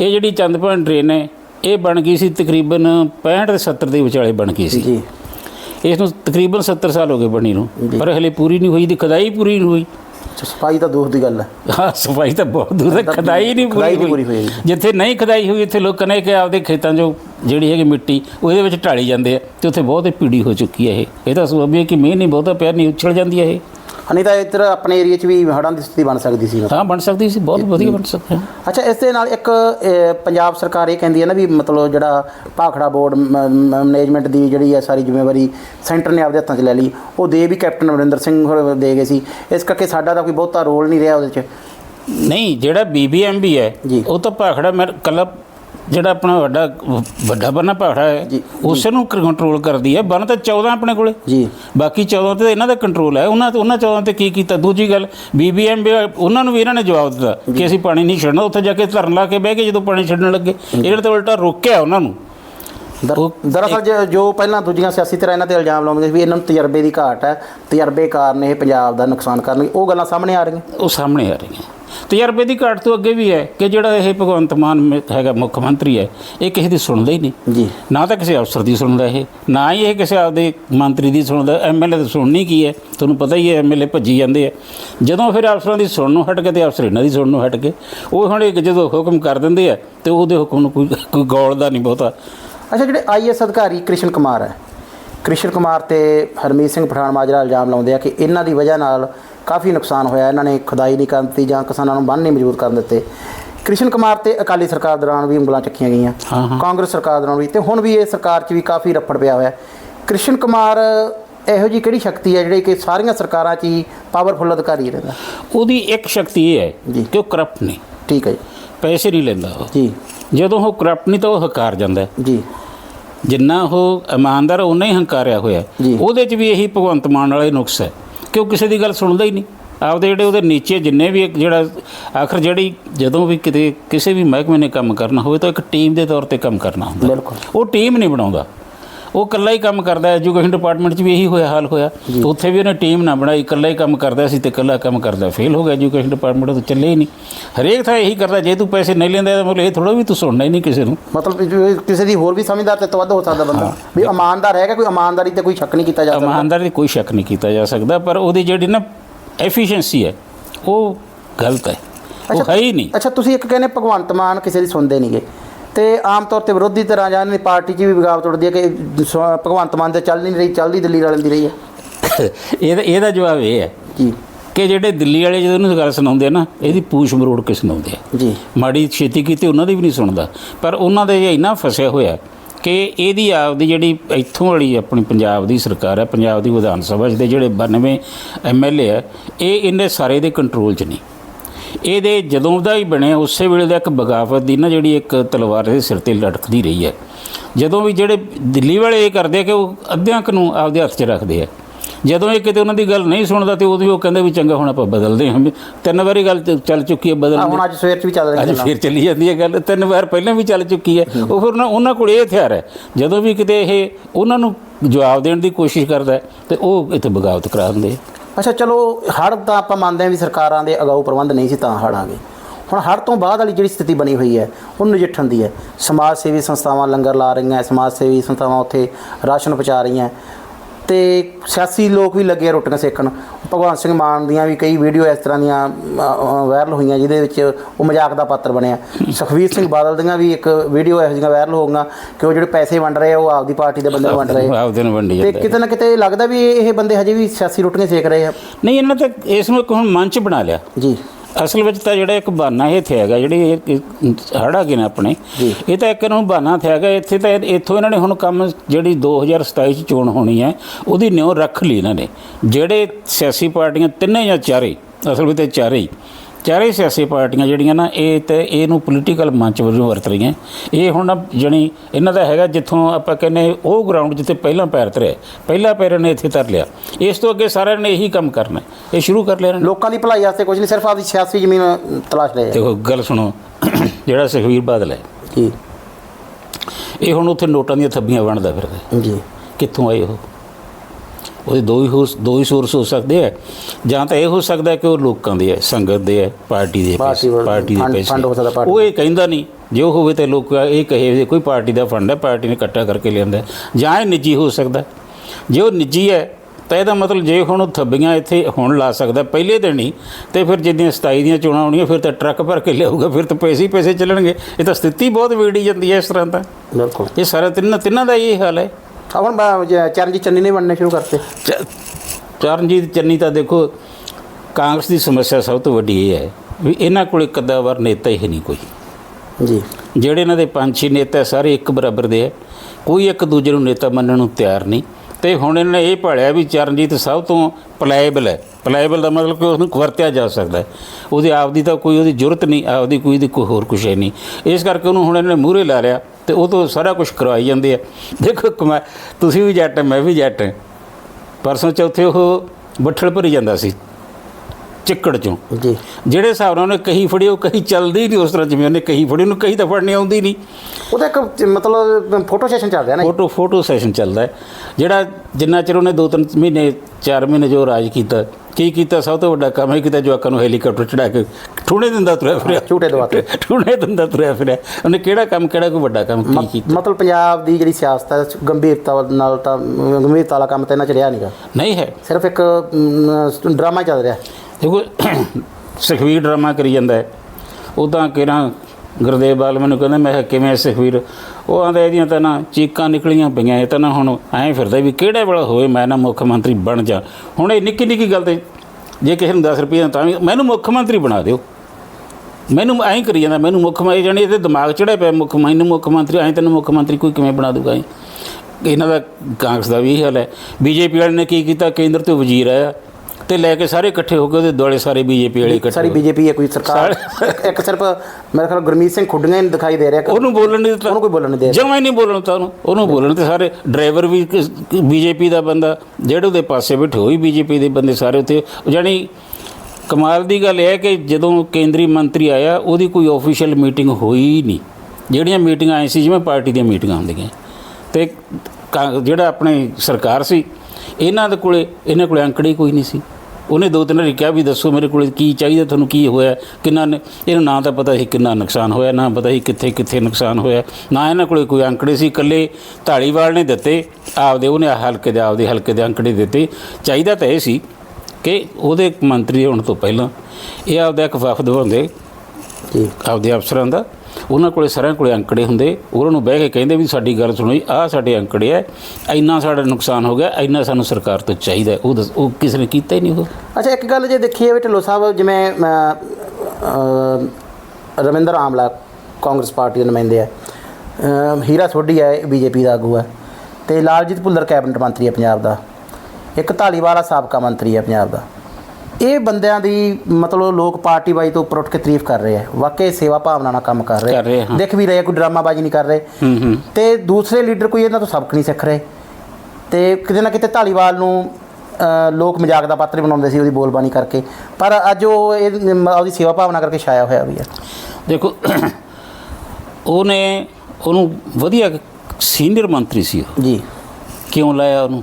ਇਹ ਜਿਹੜੀ ਚੰਦਪਾਨ ਟ੍ਰੇਨ ਹੈ ਇਹ ਬਣ ਗਈ ਸੀ ਤਕਰੀਬਨ 65 ਤੇ 70 ਦੇ ਵਿਚਾਲੇ ਬਣ ਗਈ ਸੀ। ਜੀ। ਇਸ ਨੂੰ ਤਕਰੀਬਨ 70 ਸਾਲ ਹੋ ਗਏ ਬਣੀ ਨੂੰ ਪਰ ਹਲੇ ਪੂਰੀ ਨਹੀਂ ਹੋਈ ਦੀ ਖਦਾਈ ਪੂਰੀ ਨਹੀਂ ਹੋਈ। ਸਫ਼ਾਈ ਤਾਂ ਦੂਰ ਦੀ ਗੱਲ ਹੈ। ਹਾਂ ਸਫ਼ਾਈ ਤਾਂ ਬਹੁਤ ਦੂਰ ਤੱਕ ਖਦਾਈ ਨਹੀਂ ਪੂਰੀ ਹੋਈ। ਜਿੱਥੇ ਨਹੀਂ ਖਦਾਈ ਹੋਈ ਉੱਥੇ ਲੋਕਾਂ ਨੇ ਕਿ ਆਪਦੇ ਖੇਤਾਂ 'ਚੋਂ ਜਿਹੜੀ ਹੈਗੀ ਮਿੱਟੀ ਉਹਦੇ ਵਿੱਚ ਢਾਲੀ ਜਾਂਦੇ ਆ ਤੇ ਉੱਥੇ ਬਹੁਤ ਹੀ ਪੀੜੀ ਹੋ ਚੁੱਕੀ ਹੈ ਇਹ। ਇਹ ਤਾਂ ਸੁਭਾਵੀ ਹੈ ਕਿ ਮੀਂਹ ਨਹੀਂ ਬਹੁਤਾ ਪਿਆ ਨਹੀਂ ਉਛਲ ਜਾਂਦੀ ਹੈ ਇਹ। ਨਹੀਂ ਤਾਂ ਇੱਧਰ ਆਪਣੇ ਏਰੀਆ 'ਚ ਵੀ ਹੜ੍ਹਾਂ ਦੀ ਸਥਿਤੀ ਬਣ ਸਕਦੀ ਸੀ ਹਾਂ ਬਣ ਸਕਦੀ ਸੀ ਬਹੁਤ ਵਧੀਆ ਬਣ ਸਕਦਾ ਅੱਛਾ ਇਸ ਦੇ ਨਾਲ ਇੱਕ ਪੰਜਾਬ ਸਰਕਾਰ ਇਹ ਕਹਿੰਦੀ ਹੈ ਨਾ ਵੀ ਮਤਲਬ ਜਿਹੜਾ ਭਾਖੜਾ ਬੋਰਡ ਮੈਨੇਜਮੈਂਟ ਦੀ ਜਿਹੜੀ ਹੈ ਸਾਰੀ ਜ਼ਿੰਮੇਵਾਰੀ ਸੈਂਟਰ ਨੇ ਆਪਦੇ ਹੱਥਾਂ 'ਚ ਲੈ ਲਈ। ਉਹ ਦੇ ਵੀ ਕੈਪਟਨ ਅਮਰਿੰਦਰ ਸਿੰਘ ਹੋਰ ਦੇ ਗਏ ਸੀ। ਇਸ ਕਰਕੇ ਸਾਡਾ ਤਾਂ ਕੋਈ ਬਹੁਤਾ ਰੋਲ ਨਹੀਂ ਰਿਹਾ ਉਹਦੇ 'ਚ। ਨਹੀਂ ਜਿਹੜਾ ਬੀਬੀਐਮਬੀ ਹੈ ਜੀ। ਉਹ ਤਾਂ ਭਾਖੜਾ ਮੈਂ ਕੱਲਾ ਜਿਹੜਾ ਆਪਣਾ ਵੱਡਾ ਵੱਡਾ ਬੰਨਾ ਭਾਖੜਾ ਹੈ ਉਸੇ ਨੂੰ ਕੰਟਰੋਲ ਕਰਦੀ ਹੈ। ਬੰਨ ਤਾਂ 14 ਆਪਣੇ ਕੋਲੇ। ਜੀ। ਬਾਕੀ 14 ਤੇ ਇਹਨਾਂ ਦਾ ਕੰਟਰੋਲ ਹੈ। ਉਹਨਾਂ ਤੇ ਉਹਨਾਂ 14 ਤੇ ਕੀ ਕੀਤਾ? ਦੂਜੀ ਗੱਲ ਬੀਬੀਐਮ ਉਹਨਾਂ ਨੂੰ ਵੀ ਇਹਨਾਂ ਨੇ ਜਵਾਬ ਦਿੱਤਾ ਕਿ ਅਸੀਂ ਪਾਣੀ ਨਹੀਂ ਛੱਡਣਾ। ਉੱਥੇ ਜਾ ਕੇ ਧਰਨ ਲਾ ਕੇ ਬਹਿ ਕੇ ਜਦੋਂ ਪਾਣੀ ਛੱਡਣ ਲੱਗੇ। ਇਹਨਾਂ ਤੇ ਉਲਟਾ ਰੋਕਿਆ ਉਹਨਾਂ ਨੂੰ। ਦਰਅਸਲ ਜੋ- ਪਹਿਲਾਂ ਦੂਜੀਆਂ ਸਿਆਸੀ ਧਿਰਾਂ ਇਹਨਾਂ ਤੇ ਇਲਜ਼ਾਮ ਲਾਉਂਦੇ ਸੀ ਵੀ ਇਹਨਾਂ ਨੂੰ ਤਜਰਬੇ ਦੀ ਘਾਟ ਹੈ ਤਜਰਬੇਕਾਰ ਨੇ ਇਹ ਪੰਜਾਬ ਦਾ ਨੁਕਸਾਨ ਕਰਨਗੇ ਉਹ ਗੱਲਾਂ ਸਾਹਮਣੇ ਆ ਰਹੀਆਂ। ਉਹ ਸਾਹਮਣੇ ਆ ਰਹੀਆਂ। ਤਜਰਬੇ ਦੀ ਘਾਟ ਤੋਂ ਅੱਗੇ ਵੀ ਹੈ ਕਿ ਜਿਹੜਾ ਇਹ ਭਗਵੰਤ ਮਾਨ ਹੈਗਾ ਮੁੱਖ ਮੰਤਰੀ ਹੈ ਇਹ ਕਿਸੇ ਦੀ ਸੁਣਦਾ ਹੀ ਨਹੀਂ। ਜੀ। ਨਾ ਤਾਂ ਕਿਸੇ ਅਫਸਰ ਦੀ ਸੁਣਦਾ ਇਹ ਨਾ ਹੀ ਇਹ ਕਿਸੇ ਆਪਦੇ ਮੰਤਰੀ ਦੀ ਸੁਣਦਾ ਐਮਐਲਏ ਦੀ ਸੁਣਨੀ ਕੀ ਹੈ? ਤੁਹਾਨੂੰ ਪਤਾ ਹੀ ਹੈ ਐਮਐਲਏ ਭੱਜੀ ਜਾਂਦੇ ਆ। ਜਦੋਂ ਫਿਰ ਅਫਸਰਾਂ ਦੀ ਸੁਣਨ ਨੂੰ ਹਟ ਕੇ ਤੇ ਅਫਸਰ ਇਹਨਾਂ ਦੀ ਸੁਣਨ ਨੂੰ ਹਟ ਕੇ ਉਹ ਹੁਣ ਇੱਕ ਜਦੋਂ ਹੁਕਮ ਕਰ ਦਿੰਦੇ ਆ ਤੇ ਉਹਦੇ ਹੁਕਮ ਨੂੰ ਕੋਈ ਕੋਈ ਗੌਲਦਾ ਨਹੀਂ ਬਹੁਤਾ। ਅੱਛਾ ਜਿਹੜੇ ਆਈਐਸ ਅਧਿਕਾਰੀ ਕ੍ਰਿਸ਼ਨ ਕੁਮਾਰ ਹੈ। ਕ੍ਰਿਸ਼ਨ ਕੁਮਾਰ ਤੇ ਹਰਮੀਤ ਸਿੰਘ ਪਠਾਨ ਮਾਜਰਾ ਇਲਜ਼ਾਮ ਲਾਉਂਦੇ ਆ ਕਿ ਇਹਨਾਂ ਦੀ ਵਜ੍ਹਾ ਨਾਲ ਕਾਫੀ ਨੁਕਸਾਨ ਹੋਇਆ। ਇਹਨਾਂ ਨੇ ਖੁਦਾਈ ਨਹੀਂ ਕਰਨ ਦਿੱਤੀ ਜਾਂ ਕਿਸਾਨਾਂ ਨੂੰ ਬੰਨ ਨਹੀਂ ਮਜ਼ਬੂਤ ਕਰਨ ਦਿੱਤੇ। ਕ੍ਰਿਸ਼ਨ ਕੁਮਾਰ ਤੇ ਅਕਾਲੀ ਸਰਕਾਰ ਦੌਰਾਨ ਵੀ ਉਂਗਲਾਂ ਚੱਕੀਆਂ ਗਈਆਂ। ਕਾਂਗਰਸ ਸਰਕਾਰ ਦੌਰਾਨ ਵੀ ਤੇ ਹੁਣ ਵੀ ਇਹ ਸਰਕਾਰ 'ਚ ਵੀ ਕਾਫੀ ਰੱਫੜ ਪਿਆ ਹੋਇਆ। ਕ੍ਰਿਸ਼ਨ ਕੁਮਾਰ ਇਹੋ ਜੀ ਕਿਹੜੀ ਸ਼ਕਤੀ ਹੈ ਜਿਹੜੀ ਕਿ ਸਾਰੀਆਂ ਸਰਕਾਰਾਂ 'ਚ ਹੀ ਪਾਵਰਫੁਲ ਅਧਿਕਾਰੀ ਰਹਿੰਦਾ? ਉਹਦੀ ਇੱਕ ਸ਼ਕਤੀ ਇਹ ਹੈ। ਕਿ ਉਹ ਕਰਪਟ ਨਹੀਂ ਠੀਕ ਹੈ ਜੀ। ਪੈਸੇ ਨਹੀਂ ਲੈਂਦਾ ਉਹ। ਜੀ। ਜਦੋਂ ਉਹ ਕਰਪਟ ਨਹੀਂ ਤਾਂ ਉਹ ਹਕਾਰ ਜਾਂਦਾ। ਜੀ। ਜਿੰਨਾ ਉਹ ਇਮਾਨਦਾਰ ਉਨਾ ਹੀ ਹੰਕਾਰਿਆ ਹੋਇਆ। ਉਹਦੇ 'ਚ ਵੀ ਇਹੀ ਭਗਵੰਤ ਮਾਨ ਵਾਲੇ ਨੁਕਸ ਹੈ। ਕਿ ਉਹ ਕਿਸੇ ਦੀ ਗੱਲ ਸੁਣਦਾ ਹੀ ਨਹੀਂ? ਆਪਦੇ ਜਿਹੜੇ ਉਹਦੇ ਨੀਚੇ ਜਿੰਨੇ ਵੀ ਜਿਹੜਾ ਆਖਰ ਜਿਹੜੀ ਜਦੋਂ ਵੀ ਕਿਤੇ ਕਿਸੇ ਵੀ ਮਹਿਕਮੇ ਨੇ ਕੰਮ ਕਰਨਾ ਹੋਵੇ ਤਾਂ ਇੱਕ ਟੀਮ ਦੇ ਤੌਰ ਤੇ ਕੰਮ ਕਰਨਾ ਹੁੰਦਾ। ਬਿਲਕੁਲ। ਉਹ ਟੀਮ ਨਹੀਂ ਬਣਾਉਂਦਾ। ਉਹ ਇਕੱਲਾ ਹੀ ਕੰਮ ਕਰਦਾ ਐਜੂਕੇਸ਼ਨ ਡਿਪਾਰਟਮੈਂਟ 'ਚ ਵੀ ਇਹੀ ਹੋਇਆ ਹਾਲ ਹੋਇਆ। ਉੱਥੇ ਵੀ ਉਹਨੇ ਟੀਮ ਨਾ ਬਣਾਈ। ਇਕੱਲਾ ਹੀ ਕੰਮ ਕਰਦਾ ਸੀ ਤੇ ਇਕੱਲਾ ਕੰਮ ਕਰਦਾ। ਫੇਲ ਹੋ ਗਿਆ ਐਜੂਕੇਸ਼ਨ ਡਿਪਾਰਟਮੈਂਟ ਤੋਂ ਚੱਲੇ ਹੀ ਨਹੀਂ। ਹਰੇਕ ਥਾਂ ਇਹੀ ਕਰਦਾ ਜੇ ਤੂੰ ਪੈਸੇ ਨਹੀਂ ਲੈਂਦਾ ਤਾਂ ਮਤਲਬ ਇਹ ਥੋੜਾ ਵੀ ਤੂੰ ਸੁਣਨਾ ਹੀ ਨਹੀਂ ਕਿਸੇ ਨੂੰ। ਮਤਲਬ ਕਿਸੇ ਦੀ ਹੋਰ ਵੀ ਸਮਝਦਾਰ ਤੇ ਤੋਂ ਵੱਧ ਹੋ ਸਕਦਾ ਬੰਦਾ। ਵੀ ਇਮਾਨਦਾਰ ਹੈਗਾ ਕੋਈ ਇਮਾਨਦਾਰੀ ਤੇ ਕੋਈ ਸ਼ੱਕ ਨਹੀਂ ਕੀਤਾ ਜਾ ਸਕਦਾ। ਇਮਾਨਦਾਰੀ ਦੀ ਕੋਈ ਸ਼ੱਕ ਨਹੀਂ ਕੀਤਾ ਜਾ ਸਕਦਾ ਪਰ ਉਹਦੀ ਜਿਹੜੀ ਨਾ ਐਫੀਸ਼ੀਐਂਸੀ ਹੈ ਉਹ ਗਲਤ ਹੈ। ਉਹ ਹੈ ਹੀ ਨਹੀਂ। ਅੱਛਾ ਤੁਸੀਂ ਇੱਕ ਕਹਿੰਦੇ ਭਗਵੰਤ ਮਾਨ ਕਿਸੇ ਦੀ ਸੁਣਦੇ ਨਹੀਂਗੇ ਤੇ ਆਮ ਤੌਰ ਤੇ ਵਿਰੋਧੀ ਤਰ੍ਹਾਂ ਜਾਂ ਇਹਨਾਂ ਦੀ ਪਾਰਟੀ 'ਚ ਵੀ ਵਿਗਾਵਤ ਉੱਠਦੀ ਹੈ ਕਿ ਭਗਵੰਤ ਮਾਨ ਤੇ ਚੱਲ ਨਹੀਂ ਰਹੀ ਚੱਲਦੀ ਦਿੱਲੀ ਵਾਲਿਆਂ ਦੀ ਰਹੀ ਹੈ। ਇਹਦਾ ਇਹਦਾ ਜਵਾਬ ਇਹ ਹੈ ਜੀ। ਕਿ ਜਿਹੜੇ ਦਿੱਲੀ ਵਾਲੇ ਜਦੋਂ ਇਹਨੂੰ ਗੱਲ ਸੁਣਾਉਂਦੇ ਆ ਨਾ ਇਹਦੀ ਪੂਛ ਮਰੋੜ ਕੇ ਸੁਣਾਉਂਦੇ ਆ। ਜੀ। ਮਾੜੀ ਛੇਤੀ ਕੀਤੀ ਉਹਨਾਂ ਦੀ ਵੀ ਨਹੀਂ ਸੁਣਦਾ। ਪਰ ਉਹਨਾਂ ਦੇ ਇੰਨਾ ਫਸਿਆ ਹੋਇਆ ਕਿ ਇਹਦੀ ਆਪਦੀ ਜਿਹੜੀ ਇੱਥੋਂ ਵਾਲੀ ਆਪਣੀ ਪੰਜਾਬ ਦੀ ਸਰਕਾਰ ਹੈ ਪੰਜਾਬ ਦੀ ਵਿਧਾਨ ਸਭਾ ਦੇ ਜਿਹੜੇ 92 ਐਮਐਲਏ ਆ ਇਹ ਇਹਨੇ ਸਾਰੇ ਦੇ ਕੰਟਰੋਲ 'ਚ ਨਹੀਂ। ਇਹਦੇ ਜਦੋਂ ਦਾ ਹੀ ਬਣਿਆ ਉਸੇ ਵੇਲੇ ਦਾ ਇੱਕ ਬਗਾਵਤ ਦੀ ਨਾ ਜਿਹੜੀ ਇੱਕ ਤਲਵਾਰ ਦੇ ਸਿਰ ਤੇ ਲਟਕਦੀ ਰਹੀ ਹੈ। ਜਦੋਂ ਵੀ ਜਿਹੜੇ ਦਿੱਲੀ ਵਾਲੇ ਇਹ ਕਰਦੇ ਆ ਕਿ ਉਹ ਅੱਧਿਆਂ ਕੁ ਨੂੰ ਆਪਦੇ ਹੱਥ 'ਚ ਰੱਖਦੇ ਆ। ਜਦੋਂ ਇਹ ਕਿਤੇ ਉਹਨਾਂ ਦੀ ਗੱਲ ਨਹੀਂ ਸੁਣਦਾ ਤੇ ਉਦੋਂ ਉਹ ਕਹਿੰਦੇ ਵੀ ਚੰਗਾ ਹੁਣ ਆਪਾਂ ਬਦਲਦੇ ਹਾਂ। ਤਿੰਨ ਵਾਰੀ ਗੱਲ ਚੱਲ ਚੁੱਕੀ ਹੈ ਬਦਲ ਹੁਣ ਅੱਜ ਸਵੇਰ ਚ ਵੀ ਚੱਲ ਰਹੀ ਅੱਜ ਗੱਲਾਂ। ਫਿਰ ਚੱਲੀ ਜਾਂਦੀ ਹੈ ਗੱਲ। ਤਿੰਨ ਵਾਰ ਪਹਿਲਾਂ ਵੀ ਚੱਲ ਚੁੱਕੀ ਹੈ। ਉਹ ਫਿਰ ਉਹਨਾਂ ਕੋਲ ਇਹ ਹਥਿਆਰ ਹੈ। ਜਦੋਂ ਵੀ ਕਿਤੇ ਇਹ ਉਹਨਾਂ ਨੂੰ ਜਵਾਬ ਦੇਣ ਦੀ ਕੋਸ਼ਿਸ਼ ਕਰਦਾ ਹੈ, ਤੇ ਉਹ ਇੱਥੇ ਬਗਾਵਤ ਕਰਾ ਦਿੰਦੇ ਆ। ਅੱਛਾ, ਚਲੋ, ਹੜ੍ਹ ਤਾਂ ਆਪਾਂ ਮੰਨਦੇ ਹਾਂ ਵੀ ਸਰਕਾਰਾਂ ਦੇ ਅਗਾਊ ਪ੍ਰਬੰਧ ਨਹੀਂ ਸੀ ਤਾਂ ਹੜ੍ਹ ਆ ਗਏ। ਹੁਣ ਹੜ੍ਹ ਤੋਂ ਬਾਅਦ ਵਾਲੀ ਜਿਹੜੀ ਸਥਿਤੀ ਬਣੀ ਹੋਈ ਹੈ, ਉਹ ਨਜਿੱਠਣ ਦੀ ਹੈ। ਸਮਾਜ ਸੇਵੀ ਸੰਸਥਾਵਾਂ ਲੰਗਰ ਲਾ ਰਹੀਆਂ, ਸਮਾਜ ਸੇਵੀ ਸੰਸਥਾਵਾਂ ਉੱਥੇ ਰਾਸ਼ਨ ਪਹੁੰਚਾ ਰਹੀਆਂ। ਤੇ ਸਿਆਸੀ ਲੋਕ ਵੀ ਲੱਗੇ ਆ ਰੋਟੀਆਂ ਸੇਕਣ। ਭਗਵਾਨ ਸਿੰਘ ਮਾਨ ਦੀਆਂ ਵੀ ਕਈ ਵੀਡੀਓ ਇਸ ਤਰ੍ਹਾਂ ਦੀਆਂ ਵਾਇਰਲ ਹੋਈਆਂ ਜਿਹਦੇ ਵਿੱਚ ਉਹ ਮਜ਼ਾਕ ਦਾ ਪਾਤਰ ਬਣਿਆ। ਸੁਖਵੀਰ ਸਿੰਘ ਬਾਦਲ ਦੀਆਂ ਵੀ ਇੱਕ ਵੀਡੀਓ ਇਹੋ ਜਿਹੀਆਂ ਵਾਇਰਲ ਹੋ ਗਈਆਂ ਕਿ ਉਹ ਜਿਹੜੇ ਪੈਸੇ ਵੰਡ ਰਹੇ ਆ ਉਹ ਆਪਦੀ ਪਾਰਟੀ ਦੇ ਬੰਦੇ ਨੂੰ ਵੰਡ ਰਹੇ। ਆਪਦੇ ਨੂੰ ਵੰਡੀ ਤੇ। ਕਿਤੇ ਨਾ ਕਿਤੇ ਲੱਗਦਾ ਵੀ ਇਹ ਬੰਦੇ ਹਜੇ ਵੀ ਸਿਆਸੀ ਰੋਟੀਆਂ ਸੇਕ ਰਹੇ ਆ। ਨਹੀਂ ਇਹਨਾਂ ਤਾਂ ਇਸ ਨੂੰ ਇੱਕ ਹੁਣ ਮੰਚ ਬਣਾ ਲਿਆ। ਜੀ। ਅਸਲ ਵਿੱਚ ਤਾਂ ਜਿਹੜਾ ਇੱਕ ਬਹਾਨਾ ਇਹ ਇੱਥੇ ਹੈਗਾ ਜਿਹੜੀ ਹੜਾ ਗਏ ਨੇ ਆਪਣੇ। ਇਹ ਤਾਂ ਇੱਕ ਇਹਨਾਂ ਨੂੰ ਬਹਾਨਾ ਇੱਥੇ ਹੈਗਾ ਇੱਥੇ ਤਾਂ ਇੱਥੋਂ ਇਹਨਾਂ ਨੇ ਹੁਣ ਕੰਮ ਜਿਹੜੀ 2027 ਚ ਚੋਣ ਹੋਣੀ ਹੈ ਉਹਦੀ ਨਿਉ ਰੱਖ ਲਈ ਇਹਨਾਂ ਨੇ ਜਿਹੜੇ ਸਿਆਸੀ ਪਾਰਟੀਆਂ ਤਿੰਨੇ ਜਾਂ ਚਾਰੇ ਅਸਲ ਵਿੱਚ ਤੇ ਚਾਰੇ ਹੀ ਚਾਰੇ ਸਿਆਸੀ ਪਾਰਟੀਆਂ ਜਿਹੜੀਆਂ ਨਾ ਇਹ ਤੇ ਇਹਨੂੰ ਪੋਲੀਟੀਕਲ ਮੰਚ ਵਜੋਂ ਵਰਤ ਰਹੀਆਂ। ਇਹ ਹੁਣ ਜਣੀ ਇਹਨਾਂ ਦਾ ਹੈਗਾ ਜਿੱਥੋਂ ਆਪਾਂ ਕਹਿੰਦੇ ਉਹ ਗਰਾਊਂਡ ਜਿੱਥੇ ਪਹਿਲਾਂ ਪੈਰ ਧਰਿਆ ਪਹਿਲਾ ਪੈਰ ਇਹਨੇ ਇੱਥੇ ਧਰ ਲਿਆ। ਇਸ ਤੋਂ ਅੱਗੇ ਸਾਰਿਆਂ ਨੇ ਇਹੀ ਕੰਮ ਕਰਨਾ। ਇਹ ਸ਼ੁਰੂ ਕਰ ਲਿਆ ਨੇ। ਲੋਕਾਂ ਦੀ ਭਲਾਈ ਵਾਸਤੇ ਕੁਝ ਨਹੀਂ ਸਿਰਫ ਆਪਦੀ ਸਿਆਸੀ ਜ਼ਮੀਨ ਤਲਾਸ਼ ਆ ਦੇਖੋ ਗੱਲ ਸੁਣੋ ਜਿਹੜਾ ਸੁਖਵੀਰ ਬਾਦਲ ਹੈ। ਜੀ। ਇਹ ਹੁਣ ਉੱਥੇ ਨੋਟਾਂ ਦੀਆਂ ਥੱਬੀਆਂ ਵੰਡਦਾ ਫਿਰਦਾ ਜੀ। ਕਿੱਥੋਂ ਆਏ ਉਹ? ਉਹਦੇ ਦੋ ਹੀ ਹੋ ਦੋ ਹੀ ਸੋਰਸ ਹੋ ਸਕਦੇ ਆ। ਜਾਂ ਤਾਂ ਇਹ ਹੋ ਸਕਦਾ ਕਿ ਉਹ ਲੋਕਾਂ ਦੇ ਹੈ ਸੰਗਤ ਦੇ ਹੈ ਪਾਰਟੀ ਦੇ ਪਾਰਟੀ ਦੇ ਪੈਸੇ। ਫੰਡ ਹੋ ਸਕਦਾ ਪਾਰਟੀ ਉਹ ਇਹ ਕਹਿੰਦਾ ਨਹੀਂ ਜੇ ਉਹ ਹੋਵੇ ਤੇ ਲੋਕ ਇਹ ਕਹੇ ਕੋਈ ਪਾਰਟੀ ਦਾ ਫੰਡ ਹੈ ਪਾਰਟੀ ਨੇ ਇਕੱਠਾ ਕਰਕੇ ਲਿਆਂਦਾ। ਜਾਂ ਇਹ ਨਿੱਜੀ ਹੋ ਸਕਦਾ ਜੇ ਉਹ ਨਿੱਜੀ ਹੈ ਤਾਂ ਇਹਦਾ ਮਤਲਬ ਜੇ ਹੁਣ ਉਹ ਥੱਬੀਆਂ ਇੱਥੇ ਹੁਣ ਲਾ ਸਕਦਾ ਪਹਿਲੇ ਦਿਨ ਹੀ ਤੇ ਫਿਰ ਜਿੱਦੀਆਂ 27 ਦੀਆਂ ਚੋਣਾਂ ਆਉਣੀਆਂ ਫਿਰ ਤਾਂ ਟਰੱਕ ਭਰ ਕੇ ਲਿਆਊਗਾ ਫਿਰ ਤਾਂ ਪੈਸੇ ਹੀ ਪੈਸੇ ਚੱਲਣਗੇ। ਇਹ ਤਾਂ ਸਥਿਤੀ ਬਹੁਤ ਵਿਗੜੀ ਜਾਂਦੀ ਹੈ ਇਸ ਤਰ੍ਹਾਂ ਤਾਂ। ਬਿਲਕੁਲ। ਇਹ ਸਾਰਾ ਤਿੰਨਾਂ ਤਿੰਨਾਂ ਦਾ ਇਹ ਹਾਲ ਹੈ। ਆ ਹੁਣ ਬ- ਜ- ਚਰਨਜੀਤ ਚੰਨੀ ਨੇ ਬਣਨੇ ਸ਼ੁਰੂ ਕਰਤੇ। ਚ- ਚਰਨਜੀਤ ਚੰਨੀ ਤਾਂ ਦੇਖੋ ਕਾਂਗਰਸ ਦੀ ਸਮੱਸਿਆ ਸਭ ਤੋਂ ਵੱਡੀ ਇਹ ਹੈ ਵੀ ਇਹਨਾਂ ਕੋਲ ਕਦਾਵਰ ਨੇਤਾ ਹੀ ਨਹੀਂ ਕੋਈ। ਜੀ। ਜਿਹੜੇ ਇਹਨਾਂ ਦੇ ਪੰਜ ਛੇ ਨੇਤਾ ਸਾਰੇ ਇੱਕ ਬਰਾਬਰ ਦੇ ਹੈ ਕੋਈ ਇੱਕ ਦੂਜੇ ਨੂੰ ਨੇਤਾ ਮੰਨਣ ਨੂੰ ਤਿਆਰ ਨਹੀਂ। ਤੇ ਹੁਣ ਇਹਨਾਂ ਨੇ ਇਹ ਭਾਲਿਆ ਵੀ ਚਰਨਜੀਤ ਸਭ ਤੋਂ ਪਲਾਏਬਲ ਹੈ। ਪਲਾਏਬਲ ਦਾ ਮਤਲਬ ਕਿ ਉਹਨੂੰ ਵਰਤਿਆ ਜਾ ਸਕਦਾ ਹੈ। ਉਹਦੀ ਆਪਦੀ ਤਾਂ ਕੋਈ ਉਹਦੀ ਜ਼ਰੂਰਤ ਨਹੀਂ, ਆਪਦੀ ਕੋਈ ਦੀ ਕੋਈ ਹੋਰ ਕੁਛ ਹੈ ਨਹੀਂ। ਇਸ ਕਰਕੇ ਉਹਨੂੰ ਹੁਣ ਇਹਨਾਂ ਨੇ ਮੂਹਰੇ ਲਾ ਲਿਆ ਤੇ ਉਹ ਤੋਂ ਸਾਰਾ ਕੁਝ ਕਰਵਾਈ ਜਾਂਦੇ ਆ। ਦੇਖੋ ਕਮਾ ਤੁਸੀਂ ਵੀ ਜੱਟ, ਮੈਂ ਵੀ ਜੱਟ। ਹਾਂ। ਪਰਸੋਂ ਚੌਥੇ ਉਹ ਬੱਠਲ ਭਰੀ ਜਾਂਦਾ ਸੀ। ਚਿੱਕੜ ਚੋਂ। ਜੀ। ਜਿਹੜੇ ਹਿਸਾਬ ਨਾਲ ਉਹਨੇ ਕਹੀ ਫੜੀ ਉਹ ਕਹੀ ਚੱਲਦੀ ਨਹੀਂ ਉਸ ਤਰ੍ਹਾਂ ਜਿਵੇਂ ਉਹਨੇ ਕਹੀ ਫੜੀ। ਉਹਨੂੰ ਕਹੀ ਤਾਂ ਫੜਨੀ ਆਉਂਦੀ ਨਹੀਂ। ਉਹਦਾ ਇੱਕ ਮਤਲਬ ਫੋਟੋ ਸੈਸ਼ਨ ਚੱਲ ਰਿਹਾ ਨਾ ਫੋਟੋ ਫੋਟੋ ਸੈਸ਼ਨ ਚੱਲਦਾ ਹੈ। ਜਿਹੜਾ ਜਿੰਨਾ ਚਿਰ ਉਹਨੇ ਦੋ ਤਿੰਨ ਮਹੀਨੇ ਚਾਰ ਮਹੀਨੇ ਜੋ ਰਾਜ ਕੀਤਾ ਕੀ ਕੀਤਾ ਸਭ ਤੋਂ ਵੱਡਾ ਕੰਮ ਹੈ ਕੀਤਾ ਜਵਾਕਾਂ ਨੂੰ ਹੈਲੀਕਾਪਟਰ ਚੜਾ ਕੇ ਠੂਣੇ ਦਿੰਦਾ ਤੁਰਿਆ ਫਿਰਿਆ। ਝੂਟੇ ਦਵਾਤੇ ਠੂਣੇ ਦਿੰਦਾ ਤੁਰਿਆ ਫਿਰਿਆ। ਉਹਨੇ ਕਿਹੜਾ ਕੰਮ ਕਿਹੜਾ ਕੋਈ ਵੱਡਾ ਕੰਮ ਕੀ ਕੀਤਾ? ਮਤਲਬ ਪੰਜਾਬ ਦੀ ਜਿਹੜੀ ਸਿਆਸਤ ਹੈ ਗੰਭੀਰਤਾ ਨਾਲ ਤਾਂ ਗੰਭੀਰਤਾ ਵਾਲਾ ਕੰਮ ਤਾਂ ਇਹਨਾਂ ਚ ਰਿਹਾ ਨਹੀਂਗਾ ਨਹੀਂ ਹੈ। ਸਿਰਫ ਇੱਕ ਡਰਾਮਾ ਚੱਲ ਰਿਹਾ। ਦੇਖੋ ਸੁਖਵੀਰ ਡਰਾਮਾ ਕਰੀ ਜਾਂਦਾ ਹੈ। ਤਾਂ ਕਿਹੜਾ ਗੁਰਦੇਵ ਬਾਲ ਮੈਨੂੰ ਕਹਿੰਦਾ, ਮੈਂ ਕਿਹਾ, ਕਿਵੇਂ ਸੁਖਵੀਰ ਉਹ ਆਂਦਾ ਇਹਦੀਆਂ ਤਾਂ ਨਾ ਚੀਕਾਂ ਨਿਕਲੀਆਂ ਪਈਆਂ, ਇਹ ਤਾਂ ਨਾ ਹੁਣ ਐਂ ਫਿਰਦਾ ਵੀ ਕਿਹੜੇ ਵੇਲੇ ਹੋਏ ਮੈਂ ਨਾ ਮੁੱਖ ਮੰਤਰੀ ਬਣ ਜਾ। ਹੁਣ ਇਹ ਨਿੱਕੀ ਨਿੱਕੀ ਗੱਲ ਤੇ ਜੇ ਕਿਸੇ ਨੂੰ 10 ਰੁਪਏ ਤਾਂ ਵੀ ਮੈਨੂੰ ਮੁੱਖ ਮੰਤਰੀ ਬਣਾ ਦਿਓ। ਮੈਨੂੰ ਐਂ ਕਰੀ ਜਾਂਦਾ, ਮੈਨੂੰ ਮੁੱਖ ਮੰਤਰੀ ਜਾਣੀ ਇਹਦੇ ਦਿਮਾਗ ਚੜਿਆ ਪਿਆ ਮੁੱਖ, ਮੈਨੂੰ ਮੁੱਖ ਮੰਤਰੀ, ਐਂ ਤੈਨੂੰ ਮੁੱਖ ਮੰਤਰੀ ਕੋਈ ਕਿਵੇਂ ਬਣਾ ਦੂਗਾ ਐਂ ਇਹਨਾਂ ਦਾ ਕਾਂਗਰਸ ਦਾ ਵੀ ਇਹੀ ਹਾਲ ਹੈ। ਬੀਜੇਪੀ ਵਾਲੇ ਨੇ ਕੀ ਕੀਤਾ? ਕੇਂਦਰ ਤੋਂ ਵਜ਼ੀਰ ਆਇਆ। ਤੇ ਲੈ ਕੇ ਸਾਰੇ ਇਕੱਠੇ ਹੋ ਕੇ ਉਹਦੇ ਦੁਆਲੇ ਸਾਰੇ ਬੀਜੇਪੀ ਵਾਲੇ ਇਕੱਠੇ ਸਾਰੀ। ਬੀਜੇਪੀ ਹੈ ਕੋਈ ਸਰਕਾਰ ਇੱਕ- ਸਿਰਫ ਮੇਰੇ ਖਿਆਲ ਗੁਰਮੀਤ ਸਿੰਘ ਖੁੱਡੀਆਂ ਹੀ ਦਿਖਾਈ ਦੇ ਰਿਹਾ ਉਹਨੂੰ ਬੋਲਣ ਨਹੀਂ ਦਿੱਤਾ। ਉਹਨੂੰ ਕੋਈ ਬੋਲਣ ਨਹੀਂ ਦੇ ਰਿਹਾ। ਜਮਾਂ ਹੀ ਨਹੀਂ ਬੋਲਣ ਦਿੱਤਾ ਉਹਨੂੰ। ਉਹਨੂੰ ਬੋਲਣ ਤੇ ਸਾਰੇ ਡਰਾਈਵਰ ਵੀ ਬੀਜੇਪੀ ਦਾ ਬੰਦਾ ਜਿਹੜੇ ਉਹਦੇ ਪਾਸੇ ਬੈਠੇ ਹੋਈ ਬੀਜੇਪੀ ਦੇ ਬੰਦੇ ਸਾਰੇ ਉੱਥੇ। ਜਾਣੀ ਕਮਾਲ ਦੀ ਗੱਲ ਇਹ ਹੈ ਕਿ ਜਦੋਂ ਕੇਂਦਰੀ ਮੰਤਰੀ ਆਇਆ ਉਹਦੀ ਕੋਈ ਆਫੀਸ਼ੀਅਲ ਮੀਟਿੰਗ ਹੋਈ ਨਹੀਂ। ਜਿਹੜੀਆਂ ਮੀਟਿੰਗਾਂ ਆਈ ਸੀ ਜਿਵੇਂ ਪਾਰਟੀ ਦੀਆਂ ਮੀਟਿੰਗਾਂ ਹੁੰਦੀਆਂ। ਤੇ ਜਿਹੜਾ ਆਪਣੇ ਸਰਕਾਰ ਸੀ ਇਹਨਾਂ ਦੇ ਕੋਲੇ ਇਹਨਾਂ ਕੋਲੇ ਅੰਕੜੇ ਕੋਈ ਨਹੀਂ ਸੀ। ਉਹਨੇ ਦੋ ਤਿੰਨ ਵਾਰੀ ਕਿਹਾ ਵੀ ਦੱਸੋ ਮੇਰੇ ਕੋਲੇ ਕੀ ਚਾਹੀਦਾ ਤੁਹਾਨੂੰ ਕੀ ਹੋਇਆ ਕਿੰਨਾ ਇਹਨੂੰ ਨਾ ਤਾਂ ਪਤਾ ਸੀ ਕਿੰਨਾ ਨੁਕਸਾਨ ਹੋਇਆ ਨਾ ਪਤਾ ਸੀ ਕਿੱਥੇ ਕਿੱਥੇ ਨੁਕਸਾਨ ਹੋਇਆ ਨਾ ਇਹਨਾਂ ਕੋਲੇ ਕੋਈ ਅੰਕੜੇ ਸੀ ਇਕੱਲੇ ਢਾਲੀਵਾਲ ਨੇ ਦਿੱਤੇ ਆਪਦੇ ਉਹਨੇ ਹਲਕੇ ਦੇ ਆਪਦੇ ਹਲਕੇ ਦੇ ਅੰਕੜੇ ਦਿੱਤੇ। ਚਾਹੀਦਾ ਤਾਂ ਇਹ ਸੀ ਕਿ ਉਹਦੇ ਮੰਤਰੀ ਹੋਣ ਤੋਂ ਪਹਿਲਾਂ ਇਹ ਆਪਦਾ ਇੱਕ ਵਫਦ ਜੀ ਆਪਦੇ ਅਫਸਰਾਂ ਦਾ ਉਹਨਾਂ ਕੋਲੇ ਸਾਰਿਆਂ ਕੋਲੇ ਅੰਕੜੇ ਹੁੰਦੇ। ਉਹਨਾਂ ਨੂੰ ਬਹਿ ਕੇ ਕਹਿੰਦੇ ਵੀ ਸਾਡੀ ਗੱਲ ਸੁਣੋ ਜੀ, ਆਹ ਸਾਡੇ ਅੰਕੜੇ ਐ ਇੰਨਾ ਸਾਡਾ ਨੁਕਸਾਨ ਹੋ ਗਿਆ, ਇੰਨਾ ਸਾਨੂੰ ਸਰਕਾਰ ਤੋਂ ਚਾਹੀਦਾ ਉਹ ਦੱਸ- ਉਹ ਕਿਸੇ ਨੇ ਕੀਤਾ ਹੀ ਨਹੀਂ ਉਹ। ਅੱਛਾ, ਇੱਕ ਗੱਲ ਜੇ ਦੇਖੀਏ ਵੀ ਢਿੱਲੋਂ ਸਾਹਿਬ, ਜਿਵੇਂ ਰਵਿੰਦਰ ਆਮਲਾ ਕਾਂਗਰਸ ਪਾਰਟੀ ਦੇ ਨੁਮਾਇੰਦੇ ਆ ਹੀਰਾ ਸੋਢੀ ਹੈ ਬੀਜੇਪੀ ਦਾ ਆਗੂ ਹੈ ਤੇ ਲਾਲਜੀਤ ਭੁੱਲਰ ਕੈਬਨਿਟ ਮੰਤਰੀ ਹੈ ਪੰਜਾਬ ਦਾ, ਇੱਕ ਧਾਲੀਵਾਲਾ ਸਾਬਕਾ ਮੰਤਰੀ ਹੈ ਪੰਜਾਬ ਦਾ। ਇਹ ਬੰਦਿਆਂ ਦੀ ਮਤਲਬ ਲੋਕ ਪਾਰਟੀ ਬਾਈ ਤੋਂ ਉੱਪਰ ਉੱਠ ਕੇ ਤਾਰੀਫ ਕਰ ਰਹੇ ਆ। ਵਾਕਈ ਸੇਵਾ ਭਾਵਨਾ ਨਾਲ ਕੰਮ ਕਰ ਰਹੇ ਹਾਂ। ਦੇਖ ਵੀ ਰਹੇ ਆ, ਕੋਈ ਡਰਾਮਾਬਾਜ਼ੀ ਨਹੀਂ ਕਰ ਰਹੇ। ਤੇ ਦੂਸਰੇ ਲੀਡਰ ਕੋਈ ਇਹਨਾਂ ਤੋਂ ਸਬਕ ਨਹੀਂ ਸਿੱਖ ਰਹੇ। ਤੇ ਕਿਤੇ ਨਾ ਕਿਤੇ ਢਾਲੀਵਾਲ ਨੂੰ ਲੋਕ ਮਜ਼ਾਕ ਦਾ ਪਾਤਰ ਬਣਾਉਂਦੇ ਸੀ ਉਹਦੀ ਬੋਲਬਾਣੀ ਕਰਕੇ। ਪਰ ਅੱਜ ਉਹ ਇਹ ਉਹਦੀ ਸੇਵਾ ਭਾਵਨਾ ਕਰਕੇ ਛਾਇਆ ਹੋਇਆ ਵੀ ਹੈ ਦੇਖੋ ਉਹਨੇ ਉਹਨੂੰ ਵਧੀਆ ਸੀਨੀਅਰ ਮੰਤਰੀ ਸੀ ਜੀ। ਕਿਉਂ ਲਾਇਆ ਉਹਨੂੰ?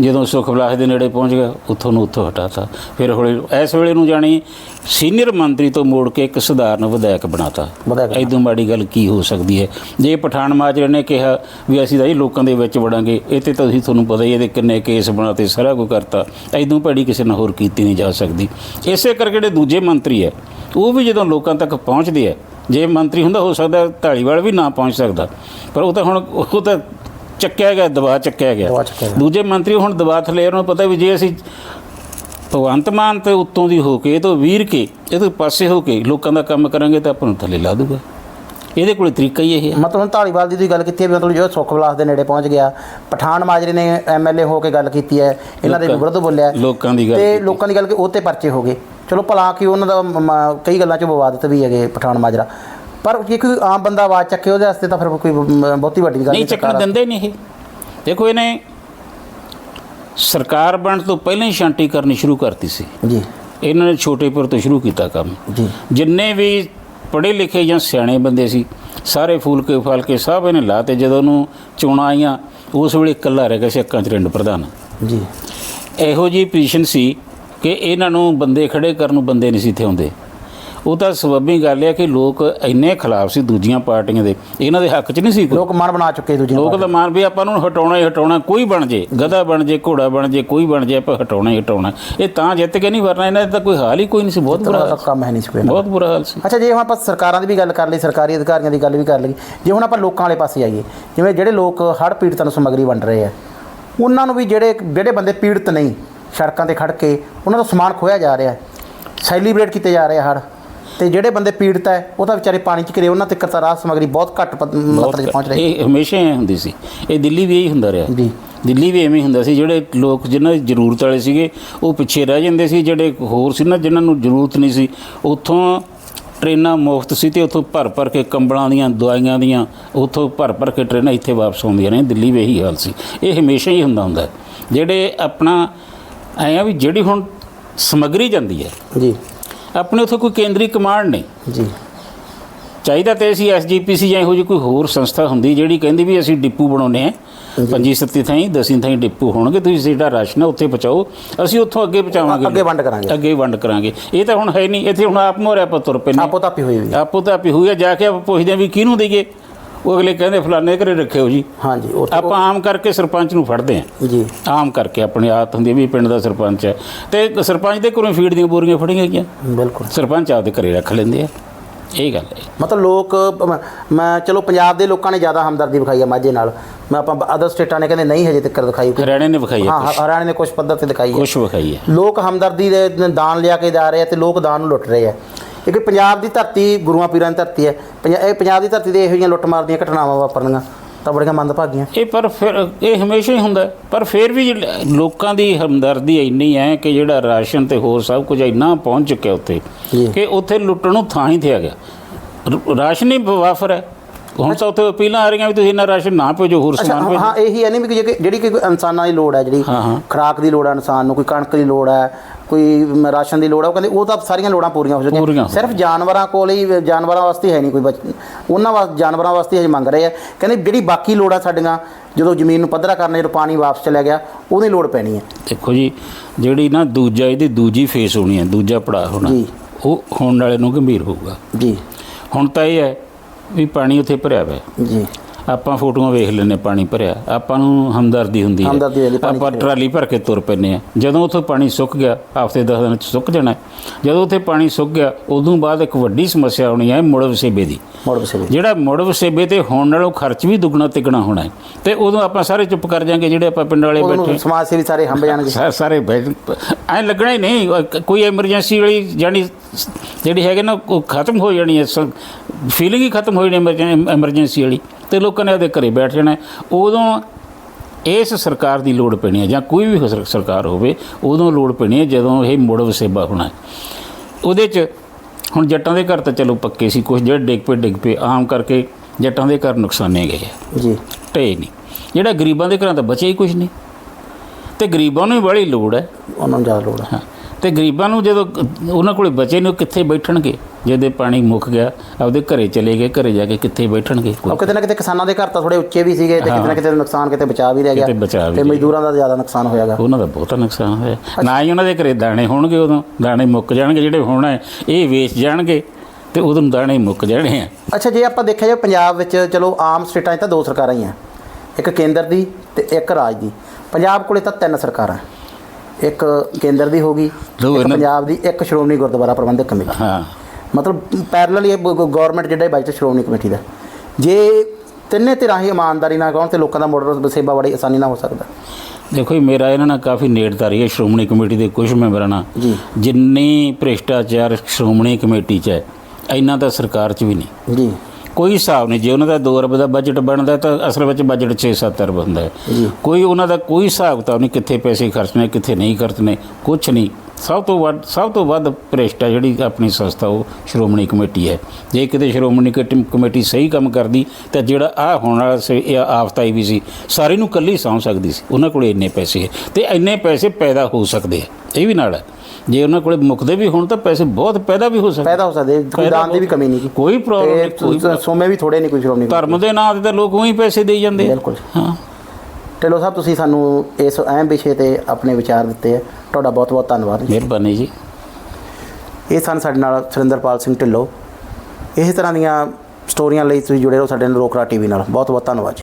ਜਦੋਂ ਸੁਖਬਲਾਸ ਦੇ ਨੇੜੇ ਪਹੁੰਚ ਗਿਆ ਉੱਥੋਂ ਨੂੰ ਉੱਥੋਂ ਹਟਾਤਾ। ਫਿਰ ਹੌਲੀ ਇਸ ਵੇਲੇ ਨੂੰ ਜਾਣੀ ਸੀਨੀਅਰ ਮੰਤਰੀ ਤੋਂ ਮੋੜ ਕੇ ਇੱਕ ਸਧਾਰਨ ਵਿਧਾਇਕ ਬਣਾਤਾ। ਐਦੋਂ ਮਾੜੀ ਗੱਲ ਕੀ ਹੋ ਸਕਦੀ ਹੈ? ਜੇ ਪਠਾਨ ਮਾਜਰੇ ਨੇ ਕਿਹਾ ਵੀ ਅਸੀਂ ਤਾਂ ਜੀ ਲੋਕਾਂ ਦੇ ਵਿੱਚ ਵੜਾਂਗੇ ਇਹ ਤੇ ਤਾਂ ਤੁਸੀਂ ਤੁਹਾਨੂੰ ਪਤਾ ਹੀ ਹੈ ਇਹਦੇ ਕਿੰਨੇ ਕੇਸ ਬਣਾਤੇ ਸਾਰਾ ਕੁਝ ਕਰਤਾ। ਐਦੋਂ ਭੈੜੀ ਕਿਸੇ ਨਾਲ ਹੋਰ ਕੀਤੀ ਨਹੀਂ ਜਾ ਸਕਦੀ। ਇਸੇ ਕਰਕੇ ਜਿਹੜੇ ਦੂਜੇ ਮੰਤਰੀ ਹੈ ਉਹ ਵੀ ਜਦੋਂ ਲੋਕਾਂ ਤੱਕ ਪਹੁੰਚਦੇ ਆ ਜੇ ਮੰਤਰੀ ਹੁੰਦਾ ਹੋ ਸਕਦਾ ਢਾਲੀਵਾਲ ਵੀ ਨਾ ਪਹੁੰਚ ਸਕਦਾ। ਪਰ ਉਹ ਤਾਂ ਹੁਣ ਉਹ ਤਾਂ ਚੱਕਿਆ ਗਿਆ ਦਬਾ ਚੱਕਿਆ ਗਿਆ। ਦਬਾ ਚੱਕਿਆ ਗਿਆ। ਦੂਜੇ ਮੰਤਰੀ ਹੁਣ ਦਬਾ ਥਲੇ ਉਹਨਾਂ ਨੂੰ ਪਤਾ ਵੀ ਜੇ ਅਸੀਂ ਭਗਵੰਤ ਮਾਨ ਤੇ ਉੱਤੋਂ ਦੀ ਹੋ ਕੇ ਇਹ ਤੋਂ ਵੀਰ ਕੇ ਇਹ ਤੋਂ ਪਾਸੇ ਹੋ ਕੇ ਲੋਕਾਂ ਦਾ ਕੰਮ ਕਰਾਂਗੇ ਤਾਂ ਆਪਾਂ ਨੂੰ ਥੱਲੇ ਲਾ ਦੂਗਾ। ਇਹਦੇ ਕੋਲ ਤਰੀਕਾ ਹੀ ਇਹ ਹੈ ਮਤਲਬ ਹੁਣ ਢਾਲੀਵਾਲ ਦੀ ਤੁਸੀਂ ਗੱਲ ਕੀਤੀ ਹੈ ਵੀ ਮਤਲਬ ਜੋ ਸੁਖਬਲਾਸ ਦੇ ਨੇੜੇ ਪਹੁੰਚ ਗਿਆ। ਪਠਾਨ ਮਾਜਰੇ ਨੇ ਐਮਐਲਏ ਹੋ ਕੇ ਗੱਲ ਕੀਤੀ ਹੈ ਇਹਨਾਂ ਦੇ ਲੋਕਾਂ- ਵਿਰੁੱਧ ਬੋਲਿਆ ਲੋਕਾਂ ਦੀ ਗੱਲ ਤੇ ਕੀਤੀ। ਲੋਕਾਂ ਦੀ ਗੱਲ ਕਿ ਉਹ ਤੇ ਪਰਚੇ ਹੋ ਗਏ। ਚਲੋ ਭਲਾ ਕਿ ਉਹਨਾਂ ਦਾ ਮ- ਮ- ਕਈ ਗੱਲਾਂ 'ਚ ਵਿਵਾਦਤ ਵੀ ਹੈਗੇ ਪਠਾਨ ਮਾਜਰਾ। ਪਰ ਜੇ ਕੋਈ ਆਮ ਬੰਦਾ ਆਵਾਜ਼ ਚੱਕੇ ਉਹਦੇ ਵਾਸਤੇ ਤਾਂ ਫਿਰ ਕੋਈ ਬਹੁਤੀ ਵੱਡੀ ਗੱਲ ਨਹੀਂ ਚੱਕਣ ਦਿੰਦੇ ਨਹੀਂ ਇਹ। ਦੇਖੋ ਇਹਨੇ ਸਰਕਾਰ ਬਣਨ ਤੋਂ ਪਹਿਲਾਂ ਹੀ ਸ਼ਾਂਤੀ ਕਰਨੀ ਸ਼ੁਰੂ ਕਰਤੀ ਸੀ। ਜੀ। ਇਹਨਾਂ ਨੇ ਛੋਟੇ ਪਰ ਤੋਂ ਸ਼ੁਰੂ ਕੀਤਾ ਕੰਮ। ਜੀ। ਜਿੰਨੇ ਵੀ ਪੜ੍ਹੇ ਲਿਖੇ ਜਾਂ ਸਿਆਣੇ ਬੰਦੇ ਸੀ ਸਾਰੇ ਫੂਲ ਕੇ ਫਲ ਕੇ ਸਭ ਇਹਨੇ ਲਾਤੇ ਜਦੋਂ ਉਹਨੂੰ ਚੋਣਾਂ ਆਈਆਂ ਉਸ ਵੇਲੇ ਇਕੱਲਾ ਰਹਿ ਗਿਆ ਸੀ ਅੱਕਾਂ ਚ ਰਿੰਡ ਪ੍ਰਧਾਨ। ਜੀ। ਇਹੋ ਜੀ ਪੋਜੀਸ਼ਨ ਸੀ ਕਿ ਇਹਨਾਂ ਨੂੰ ਬੰਦੇ ਖੜੇ ਕਰਨ ਨੂੰ ਬੰਦੇ ਨਹੀਂ ਸੀ ਇੱਥੇ ਆਉਂਦੇ। ਉਹ ਤਾਂ ਸਬੱਬੀ ਗੱਲ ਹੈ ਕਿ ਲੋਕ ਇੰਨੇ ਖਿਲਾਫ ਸੀ ਦੂਜੀਆਂ ਪਾਰਟੀਆਂ ਦੇ। ਇਹਨਾਂ ਦੇ ਹੱਕ 'ਚ ਨਹੀਂ ਸੀ ਕੋਈ। ਲੋਕ ਮਨ ਬਣਾ ਚੁੱਕੇ ਦੂਜੇ ਲੋਕ ਤਾਂ ਮਾਨ ਵੀ ਆਪਾਂ ਨੂੰ ਹਟਾਉਣਾ ਹੀ ਹਟਾਉਣਾ ਕੋਈ ਬਣ ਜੇ ਗਧਾ ਬਣ ਜੇ ਘੋੜਾ ਬਣ ਜੇ ਕੋਈ ਬਣ ਜੇ ਆਪਾਂ ਹਟਾਉਣਾ ਹੀ ਹਟਾਉਣਾ। ਇਹ ਤਾਂ ਜਿੱਤ ਕੇ ਨਹੀਂ ਵਰਨਾ ਇਹਨਾਂ ਦਾ ਤਾਂ ਕੋਈ ਹਾਲ ਹੀ ਕੋਈ ਨਹੀਂ ਸੀ ਬਹੁਤ ਬੁਰਾ। ਕੰਮ ਹੈ ਨਹੀਂ ਸੀ। ਬਹੁਤ ਬੁਰਾ ਹਾਲ ਸੀ। ਅੱਛਾ ਜੇ ਹੁਣ ਆਪਾਂ ਸਰਕਾਰਾਂ ਦੀ ਵੀ ਗੱਲ ਕਰ ਲਈ ਸਰਕਾਰੀ ਅਧਿਕਾਰੀਆਂ ਦੀ ਗੱਲ ਵੀ ਕਰ ਲਈ ਜੇ ਹੁਣ ਆਪਾਂ ਲੋਕਾਂ ਵਾਲੇ ਪਾਸੇ ਆਈਏ ਜਿਵੇਂ ਜਿਹੜੇ ਲੋਕ ਹੜ੍ਹ ਪੀੜਤਾਂ ਨੂੰ ਸਮੱਗਰੀ ਵੰਡ ਰਹੇ ਆ ਉਹਨਾਂ ਨੂੰ ਵੀ ਜਿਹੜੇ ਜਿਹੜੇ ਬੰਦੇ ਪੀੜਤ ਨਹੀਂ ਸੜਕਾਂ ਤੇ ਖੜ ਕੇ ਉਹਨਾਂ ਦਾ ਸਮਾਨ ਖੋਇਆ ਜਾ ਰਿਹਾ ਸੈਲੀਬ੍ਰੇਟ ਕੀਤੇ ਜਾ ਰਹੇ ਹੜ੍ਹ। ਤੇ ਜਿਹੜੇ ਬੰਦੇ ਪੀੜਤ ਹੈ ਉਹ ਤਾਂ ਵਿਚਾਰੇ ਪਾਣੀ 'ਚ ਘਿਰੇ ਉਹਨਾਂ ਤੱਕ ਤਾਂ ਰਾਹਤ ਸਮੱਗਰੀ ਬਹੁਤ ਘੱਟ ਪ- ਮਾਤਰਾ 'ਚ ਪਹੁੰਚ ਰਹੀ ਇਹ ਹਮੇਸ਼ਾ ਐ ਹੁੰਦੀ ਸੀ। ਇਹ ਦਿੱਲੀ ਵੀ ਇਹੀ ਹੁੰਦਾ ਰਿਹਾ। ਜੀ। ਦਿੱਲੀ ਵੀ ਐਵੇਂ ਹੀ ਹੁੰਦਾ ਸੀ ਜਿਹੜੇ ਲੋਕ ਜਿਨ੍ਹਾਂ ਦੀ ਜ਼ਰੂਰਤ ਵਾਲੇ ਸੀਗੇ ਉਹ ਪਿੱਛੇ ਰਹਿ ਜਾਂਦੇ ਸੀ ਜਿਹੜੇ ਹੋਰ ਸੀ ਨਾ ਜਿਨ੍ਹਾਂ ਨੂੰ ਜ਼ਰੂਰਤ ਨਹੀਂ ਸੀ। ਉੱਥੋਂ ਟ੍ਰੇਨਾਂ ਮੁਫਤ ਸੀ ਤੇ ਉੱਥੋਂ ਭਰ ਭਰ ਕੇ ਕੰਬਲਾਂ ਦੀਆਂ ਦਵਾਈਆਂ ਦੀਆਂ ਉੱਥੋਂ ਭਰ ਭਰ ਕੇ ਟ੍ਰੇਨਾਂ ਇੱਥੇ ਵਾਪਸ ਆਉਂਦੀਆਂ ਨੇ। ਦਿੱਲੀ ਵੀ ਇਹੀ ਹਾਲ ਸੀ। ਇਹ ਹਮੇਸ਼ਾ ਹੀ ਹੁੰਦਾ ਹੁੰਦਾ। ਜਿਹੜੇ ਆਪਣਾ ਐਂ ਆ ਵੀ ਜਿਹੜੀ ਹੁਣ ਸਮੱਗਰੀ ਜਾਂਦੀ ਹੈ ਜੀ। ਆਪਣੇ ਉੱਥੇ ਕੋਈ ਕੇਂਦਰੀ ਕਮਾਂਡ ਨਹੀਂ। ਜੀ। ਚਾਹੀਦਾ ਤੇ ਅਸੀਂ ਐਸਜੀਪੀਸੀ ਜਾਂ ਇਹੋ ਜਿਹੀ ਕੋਈ ਹੋਰ ਸੰਸਥਾ ਹੁੰਦੀ ਜਿਹੜੀ ਕਹਿੰਦੀ ਵੀ ਅਸੀਂ ਡਿਪੂ ਬਣਾਉਨੇ ਆ ਪੰਜੀ ਸੱਤੀ ਥਾਈਂ ਦਸੀਂ ਥਾਈਂ ਡਿਪੂ ਹੋਣਗੇ ਤੁਸੀਂ ਜਿਹੜਾ ਰਾਸ਼ਨ ਹੈ ਉੱਥੇ ਪਹੁੰਚਾਓ। ਅਸੀਂ ਉੱਥੋਂ ਅੱਗੇ ਪਹੁੰਚਾਵਾਂਗੇ। ਅੱਗੇ ਵੰਡ ਕਰਾਂਗੇ। ਅੱਗੇ ਵੰਡ ਕਰਾਂਗੇ। ਇਹ ਤਾਂ ਹੁਣ ਹੈ ਨਹੀਂ ਇੱਥੇ ਹੁਣ ਆਪ ਮੋਰਿਆ ਆਪਾਂ ਤੁਰ ਪੈਨੇ ਆਪੋ ਤਾਪੀ ਹੋਈ ਹੋਈ ਹੈ। ਆਪੋ ਤਾਂ ਆਪੀ ਹੋਈ ਆ ਜਾ ਕੇ ਆਪਾਂ ਪੁੱਛਦੇ ਵੀ ਕਿਹਨੂੰ ਦਈਏ। ਉਹ ਅਗਲੇ ਕਹਿੰਦੇ ਫਲਾਣੇ ਘਰੇ ਰੱਖਿਓ ਜੀ। ਹਾਂਜੀ ਉਹ ਆਪਾਂ ਆਮ ਕਰਕੇ ਸਰਪੰਚ ਨੂੰ ਫੜਦੇ ਆ ਜੀ। ਆਮ ਕਰਕੇ ਆਪਣੀ ਆਦਤ ਹੁੰਦੀ ਵੀ ਪਿੰਡ ਦਾ ਸਰਪੰਚ ਹੈ। ਤੇ ਸਰਪੰਚ ਦੇ ਘਰੋਂ ਫੀਡ ਦੀਆਂ ਬੋਰੀਆਂ ਫੜੀਆਂ ਗਈਆਂ। ਬਿਲਕੁਲ। ਸਰਪੰਚ ਆਪਦੇ ਘਰੇ ਰੱਖ ਲੈਂਦੇ ਆ। ਇਹ ਗੱਲ ਹੈ। ਮਤਲਬ ਲੋਕ ਮ- ਚਲੋ ਪੰਜਾਬ ਦੇ ਲੋਕਾਂ ਨੇ ਜ਼ਿਆਦਾ ਹਮਦਰਦੀ ਵਿਖਾਈ ਹੈ ਮਾਝੇ ਨਾਲ। ਮੈਂ ਆਪਾਂ ਅਦਰ ਸਟੇਟਾਂ ਨੇ ਕਹਿੰਦੇ ਨਹੀਂ ਹਜੇ ਤੱਕ ਦਿਖਾਈ ਕੋਈ। ਹਰਿਆਣੇ ਨੇ ਵਿਖਾਈ ਹੈ ਹਾਂ ਹਰਿਆਣੇ ਨੇ ਕੁਝ ਪੱਧਰ ਤੇ ਦਿਖਾਈ ਹੈ ਕੁਛ ਵਿਖਾਈ ਹੈ ਲੋਕ ਹਮਦਰਦੀ ਦੇ ਦਾਨ ਲਿਆ ਕੇ ਜਾ ਰਹੇ ਆ ਤੇ ਲੋਕ ਦਾਨ ਨੂੰ ਲੁੱਟ ਰਹੇ ਆ। ਕਿਉਂਕਿ ਪੰਜਾਬ ਦੀ ਧਰਤੀ ਗੁਰੂਆਂ ਪੀਰਾਂ ਦੀ ਧਰਤੀ ਹੈ ਪੰਜਾ- ਇਹ ਪੰਜਾਬ ਦੀ ਧਰਤੀ ਤੇ ਇਹੋ ਜਿਹੀਆਂ ਲੁੱਟ ਮਾਰ ਦੀਆਂ ਘਟਨਾਵਾਂ ਵਾਪਰਨੀਆਂ ਤਾਂ ਬੜੀਆਂ ਮੰਦਭਾਗੀਆਂ ਇਹ ਪਰ ਫਿਰ ਇਹ ਹਮੇਸ਼ਾ ਹੀ ਹੁੰਦਾ ਹੈ। ਪਰ ਫਿਰ ਵੀ ਜਿਹੜੇ ਲੋਕਾਂ ਦੀ ਹਮਦਰਦੀ ਇੰਨੀ ਹੈ ਕਿ ਜਿਹੜਾ ਰਾਸ਼ਨ ਤੇ ਹੋਰ ਸਭ ਕੁਝ ਇੰਨਾ ਪਹੁੰਚ ਚੁੱਕਿਆ ਉੱਥੇ ਜੀ। ਕਿ ਉੱਥੇ ਲੁੱਟਣ ਨੂੰ ਥਾਂ ਹੀ ਤੇ ਆ ਗਿਆ ਰ- ਰਾਸ਼ਨ ਹੀ ਵਾਫਰ ਹੈ ਹੁਣ ਤਾਂ ਉੱਥੇ ਅਪੀਲਾਂ ਆ ਰਹੀਆਂ ਵੀ ਤੁਸੀਂ ਇੰਨਾ ਰਾਸ਼ਨ ਨਾ ਭੇਜੋ ਹੋਰ ਸਮਾਨ ਭੇਜੋ। ਹਾਂ ਇਹੀ ਹੈ ਨਹੀਂ ਵੀ ਜੇ- ਜਿਹੜੀ ਕਿ ਕੋਈ ਇਨਸਾਨਾਂ ਦੀ ਲੋੜ ਹੈ ਜਿਹੜੀ। ਖੁਰਾਕ ਦੀ ਲੋੜ ਹੈ ਇਨਸਾਨ ਨੂੰ ਕੋਈ ਕਣਕ ਦੀ ਲੋੜ ਹੈ ਕੋਈ ਰਾਸ਼ਨ ਦੀ ਲੋੜ ਹੈ ਉਹ ਕਹਿੰਦੇ ਉਹ ਤਾਂ ਸਾਰੀਆਂ ਲੋੜਾਂ ਪੂਰੀਆਂ ਹੋ ਹੋ ਸਿਰਫ ਜਾਨਵਰਾਂ ਕੋਲ ਹੀ ਜਾਨਵਰਾਂ ਵਾਸਤੇ ਹੈ ਨਹੀਂ ਕੋਈ ਬਚ ਉਹਨਾਂ ਵਾਸਤੇ ਜਾਨਵਰਾਂ ਵਾਸਤੇ ਹਜੇ ਮੰਗ ਰਹੇ ਆ। ਕਹਿੰਦੇ ਜਿਹੜੀ ਬਾਕੀ ਲੋੜਾਂ ਸਾਡੀਆਂ ਜਦੋਂ ਜ਼ਮੀਨ ਨੂੰ ਪੱਧਰਾ ਕਰਨਾ ਜਦੋਂ ਪਾਣੀ ਵਾਪਸ ਚਲਿਆ ਗਿਆ ਉਹਦੀ ਲੋੜ ਪੈਣੀ ਹੈ। ਦੇਖੋ ਜੀ ਜਿਹੜੀ ਨਾ ਦੂਜਾ ਇਹਦੀ ਦੂਜੀ ਫੇਸ ਹੋਣੀ ਹੈ ਦੂਜਾ ਪੜਾ ਹੋਣਾ ਜੀ। ਉਹ ਹੋਣ ਵਾਲੇ ਨੂੰ ਗੰਭੀਰ ਹੋਊਗਾ। ਜੀ। ਹੁਣ ਤਾਂ ਇਹ ਹੈ ਵੀ ਪਾਣੀ ਉੱਥੇ ਭਰਿਆ ਹੋਇਆ ਜੀ। ਆਪਾਂ ਫੋਟੋਆਂ ਵੇਖ ਲੈਨੇ ਪਾਣੀ ਭਰਿਆ। ਆਪਾਂ ਨੂੰ ਹਮਦਰਦੀ ਹੁੰਦੀ ਹੈ। ਹਮਦਰਦੀ ਹੁੰਦੀ, ਪਾਣੀ ਆਪਾਂ। ਟਰਾਲੀ ਭਰ ਕੇ ਤੁਰ ਪੈਨੇ ਆ ਜਦੋਂ ਉੱਥੇ ਪਾਣੀ ਸੁੱਕ ਗਿਆ ਹਫ਼ਤੇ 10 ਦਿਨ ਚ ਸੁੱਕ ਜਾਣਾ। ਜਦੋਂ ਉੱਥੇ ਪਾਣੀ ਸੁੱਕ ਗਿਆ ਉਦੋਂ ਬਾਅਦ ਇੱਕ ਵੱਡੀ ਸਮੱਸਿਆ ਆਉਣੀ ਹੈ ਮੁੜ ਵਸੇਬੇ ਦੀ। ਮੋੜ ਜਿਹੜਾ ਮੁੜ ਵਸੇਬੇ ਤੇ ਹੋਣ ਨਾਲੋਂ ਖਰਚ ਵੀ ਦੁੱਗਣਾ ਤਿੱਗਣਾ ਹੋਣਾ ਹੈ। ਤੇ ਉਦੋਂ ਆਪਾਂ ਸਾਰੇ ਚੁੱਪ ਕਰ ਜਾਾਂਗੇ ਜਿਹੜੇ ਆਪਾਂ ਪਿੰਡ ਵਾਲੇ ਬੈਠੇ। ਸਮਾਜ ਸੇਵੀ ਸਾਰੇ ਹੰਬ ਜਾਣਗੇ। ਸਾਰੇ ਐ ਲੱਗਣਾ ਹੀ ਨਹੀਂ ਕੋਈ ਐਮਰਜੈਂਸੀ ਵਾਲੀ ਜਾਨੀ ਜਿਹੜੀ ਹੈਗੇ ਨਾ ਉਹ ਖਤਮ ਹੋ ਜਾਣੀ ਹੈ ਫੀਲਿੰਗ ਹੀ ਖਤਮ ਹੋ ਜਾਣੀ ਐਮਰਜੈਂਸੀ ਵਾਲੀ। ਤੇ ਲੋਕਾਂ ਨੇ ਉਹਦੇ ਘਰੇ ਬੈਠ ਜਾਣਾ। ਉਦੋਂ ਇਸ ਸਰਕਾਰ ਦੀ ਲੋੜ ਪੈਣੀ ਹੈ ਜਾਂ ਕੋਈ ਵੀ ਸਰਕਾਰ ਹੋਵੇ ਉਦੋਂ ਲੋੜ ਪੈਣੀ ਹੈ ਜਦੋਂ ਇਹ ਮੁੜ ਵਸੇਬਾ ਹੋਣਾ ਹੈ। ਉਹਦੇ 'ਚ ਹੁਣ ਜੱਟਾਂ ਦੇ ਘਰ ਤਾਂ ਚਲੋ ਪੱਕੇ ਸੀ ਕੁਝ ਜਿਹੜੇ ਡਿੱਗ ਪਏ ਡਿੱਗ ਪਏ ਆਮ ਕਰਕੇ ਜੱਟਾਂ ਦੇ ਘਰ ਨੁਕਸਾਨੇ ਗਏ ਜੀ। ਢਏ ਨਹੀਂ। ਜਿਹੜਾ ਗਰੀਬਾਂ ਦੇ ਘਰਾਂ ਤਾਂ ਬਚਿਆ ਹੀ ਕੁਝ ਨਹੀਂ। ਤੇ ਗਰੀਬਾਂ ਨੂੰ ਹੀ ਬੜੀ ਲੋੜ ਹੈ। ਉਹਨਾਂ ਨੂੰ ਜ਼ਿਆਦਾ ਲੋੜ ਹਾਂ। ਤੇ ਗਰੀਬਾਂ ਨੂੰ ਜਦੋਂ ਉਹਨਾਂ ਕੋਲੇ ਬਚੇ ਨੇ ਉਹ ਕਿੱਥੇ ਬੈਠਣਗੇ? ਜਦੋਂ ਪਾਣੀ ਮੁੱਕ ਗਿਆ ਆਪਦੇ ਘਰੇ ਚਲੇ ਗਏ ਘਰੇ ਜਾ ਕੇ ਕਿੱਥੇ ਬੈਠਣਗੇ? ਉਹ ਕਿਤੇ ਨਾ ਕਿਤੇ ਕਿਸਾਨਾਂ ਦੇ ਘਰ ਤਾਂ ਥੋੜੇ ਉੱਚੇ ਵੀ ਸੀਗੇ ਤੇ ਕਿਤੇ ਨਾ ਕਿਤੇ ਨੁਕਸਾਨ ਕਿਤੇ ਬਚਾ ਵੀ ਰਹਿ ਗਿਆ ਤੇ ਮਜ਼ਦੂਰਾਂ ਦਾ ਜ਼ਿਆਦਾ ਨੁਕਸਾਨ ਹੋਇਆਗਾ। ਉਹਨਾਂ ਦਾ ਬਹੁਤਾ ਨੁਕਸਾਨ ਹੋਇਆ। ਨਾ ਹੀ ਉਹਨਾਂ ਦੇ ਘਰੇ ਦਾਣੇ ਹੋਣਗੇ ਉਦੋਂ। ਦਾਣੇ ਮੁੱਕ ਜਾਣਗੇ ਜਿਹੜੇ ਹੋਣਾ ਹੈ, ਇਹ ਵੇਚ ਜਾਣਗੇ ਤੇ ਉਦੋਂ ਦਾਣੇ ਮੁੱਕ ਜਾਣੇ ਆ। ਅੱਛਾ ਜੇ ਆਪਾਂ ਦੇਖਿਆ ਜਾਏ ਪੰਜਾਬ ਵਿੱਚ ਚਲੋ ਆਮ ਸਟੇਟਾਂ 'ਚ ਤਾਂ ਦੋ ਸਰਕਾਰਾਂ ਹੀ ਆ। ਇੱਕ ਕੇਂਦਰ ਦੀ ਤੇ ਇੱਕ ਰਾਜ ਦੀ। ਪੰਜਾਬ ਕੋਲੇ ਤਾਂ ਤਿੰਨ ਸਰਕਾਰਾਂ। ਇੱਕ ਕੇਂਦਰ ਦੀ ਹੋਗੀ ਦੋ ਇੱਕ ਇਹਨਾਂ- ਪੰਜਾਬ ਦੀ ਇੱਕ ਸ਼੍ਰੋਮਣੀ ਗੁਰਦੁਆਰਾ ਪ੍ਰਬੰਧਕ ਕਮੇਟੀ। ਹਾਂ। ਮਤਲਬ ਪੈਰਲਲ ਇਹ ਗਵਰਨਮੈਂਟ ਜਿਹੜਾ ਬਜਟ ਸ਼੍ਰੋਮਣੀ ਕਮੇਟੀ ਦਾ। ਜੇ ਤਿੰਨੇ ਧਿਰਾਂ ਹੀ ਇਮਾਨਦਾਰੀ ਨਾਲ ਕਹਣ ਤੇ ਲੋਕਾਂ ਦਾ ਮੋਡਲ ਵਸੇਬਾ ਬੜੀ ਆਸਾਨੀ ਨਾਲ ਹੋ ਸਕਦਾ। ਦੇਖੋ ਜੀ ਮੇਰਾ ਇਹਨਾਂ ਨਾਲ ਕਾਫੀ ਨੇੜਤਾਰੀ ਹੈ ਸ਼੍ਰੋਮਣੀ ਕਮੇਟੀ ਦੇ ਕੁਝ ਮੈਂਬਰਾਂ ਨਾਲ। ਜੀ। ਜਿੰਨੀ ਭ੍ਰਿਸ਼ਟਾਚਾਰ ਸ਼੍ਰੋਮਣੀ ਕਮੇਟੀ 'ਚ ਹੈ ਇੰਨਾ ਤਾਂ ਸਰਕਾਰ 'ਚ ਵੀ ਨਹੀਂ। ਜੀ। ਕੋਈ ਹਿਸਾਬ ਨਹੀਂ ਜੇ ਉਹਨਾਂ ਦਾ 2 ਅਰਬ ਦਾ ਬਜਟ ਬਣਦਾ ਤਾਂ ਅਸਲ ਵਿੱਚ ਬਜਟ 6-7 ਅਰਬ ਹੁੰਦਾ ਹੈ। ਕੋਈ ਉਹਨਾਂ ਦਾ ਕੋਈ ਹਿਸਾਬ ਤਾਂ ਨਹੀਂ ਕਿੱਥੇ ਪੈਸੇ ਖਰਚਣੇ ਕਿੱਥੇ ਨਹੀਂ ਖਰਚਣੇ ਕੁਝ ਨਹੀਂ। ਸਭ ਤੋਂ ਵੱਧ ਸਭ ਤੋਂ ਵੱਧ ਭ੍ਰਿਸ਼ਟਾ ਜਿਹੜੀ ਆਪਣੀ ਸੰਸਥਾ ਉਹ ਸ਼੍ਰੋਮਣੀ ਕਮੇਟੀ ਹੈ। ਜੇ ਕਿਤੇ ਸ਼੍ਰੋਮਣੀ ਕਮੇਟੀ- ਕਮੇਟੀ ਸਹੀ ਕੰਮ ਕਰਦੀ ਤਾਂ ਜਿਹੜਾ ਆ ਹੋਣ ਵਾਲਾ ਸੀ ਇਹ ਆਫਤ ਆਈ ਵੀ ਸੀ ਸਾਰੇ ਨੂੰ ਕੱਲੀ ਸਾਂਭ ਸਕਦੀ ਸੀ। ਉਹਨਾਂ ਕੋਲ ਇੰਨੇ ਪੈਸੇ ਹੈ ਤੇ ਇੰਨੇ ਪੈਸੇ ਪੈਦਾ ਹੋ ਸਕਦੇ ਇਹ ਵੀ ਨਾਲ ਹੈ। ਜੇ ਉਹਨਾਂ ਕੋਲੇ ਮੁੱਕਦੇ ਵੀ ਹੋਣ ਤਾਂ ਪੈਸੇ ਬਹੁਤ ਪੈਦਾ ਵੀ ਹੋ ਸਕਦੇ। ਪੈਦਾ ਹੋ ਸਕਦੇ ਕੋਈ ਦਾਨ ਦੀ ਵੀ ਕਮੀ ਨਹੀਂ। ਕੋਈ ਪ੍ਰੋਬਲਮ ਨਹੀਂ ਕੋਈ ਸੋਮੇ ਵੀ ਥੋੜੇ ਨਹੀਂ ਕੋਈ ਸ਼੍ਰੋਮਣੀ ਕਮੇਟੀ। ਧਰਮ ਦੇ ਨਾਂ ਤੇ ਤਾਂ ਲੋਕ ਉਹੀ ਪੈਸੇ ਦੇਈ ਜਾਂਦੇ। ਬਿਲਕੁਲ। ਹਾਂ। ਢਿੱਲੋਂ ਸਾਹਿਬ ਤੁਸੀਂ ਸਾਨੂੰ ਇਸ ਅਹਿਮ ਵਿਸ਼ੇ ਤੇ ਆਪਣੇ ਵਿਚਾਰ ਦਿੱਤੇ ਆ। ਤੁਹਾਡਾ ਬਹੁਤ ਬਹੁਤ ਧੰਨਵਾਦ। ਮਿਹਰਬਾਨੀ ਜੀ। ਇਹ ਸਨ ਸਾਡੇ ਨਾਲ ਸੁਰਿੰਦਰਪਾਲ ਸਿੰਘ ਢਿੱਲੋਂ। ਇਸ ਤਰ੍ਹਾਂ ਦੀਆਂ ਸਟੋਰੀਆਂ ਲਈ ਤੁਸੀਂ ਜੁੜੇ ਰਹੋ ਸਾਡੇ ਨਾਲ ਰੋਕਰਾ ਟੀਵੀ ਨਾਲ। ਬਹੁਤ ਬਹੁਤ ਧੰਨਵਾਦ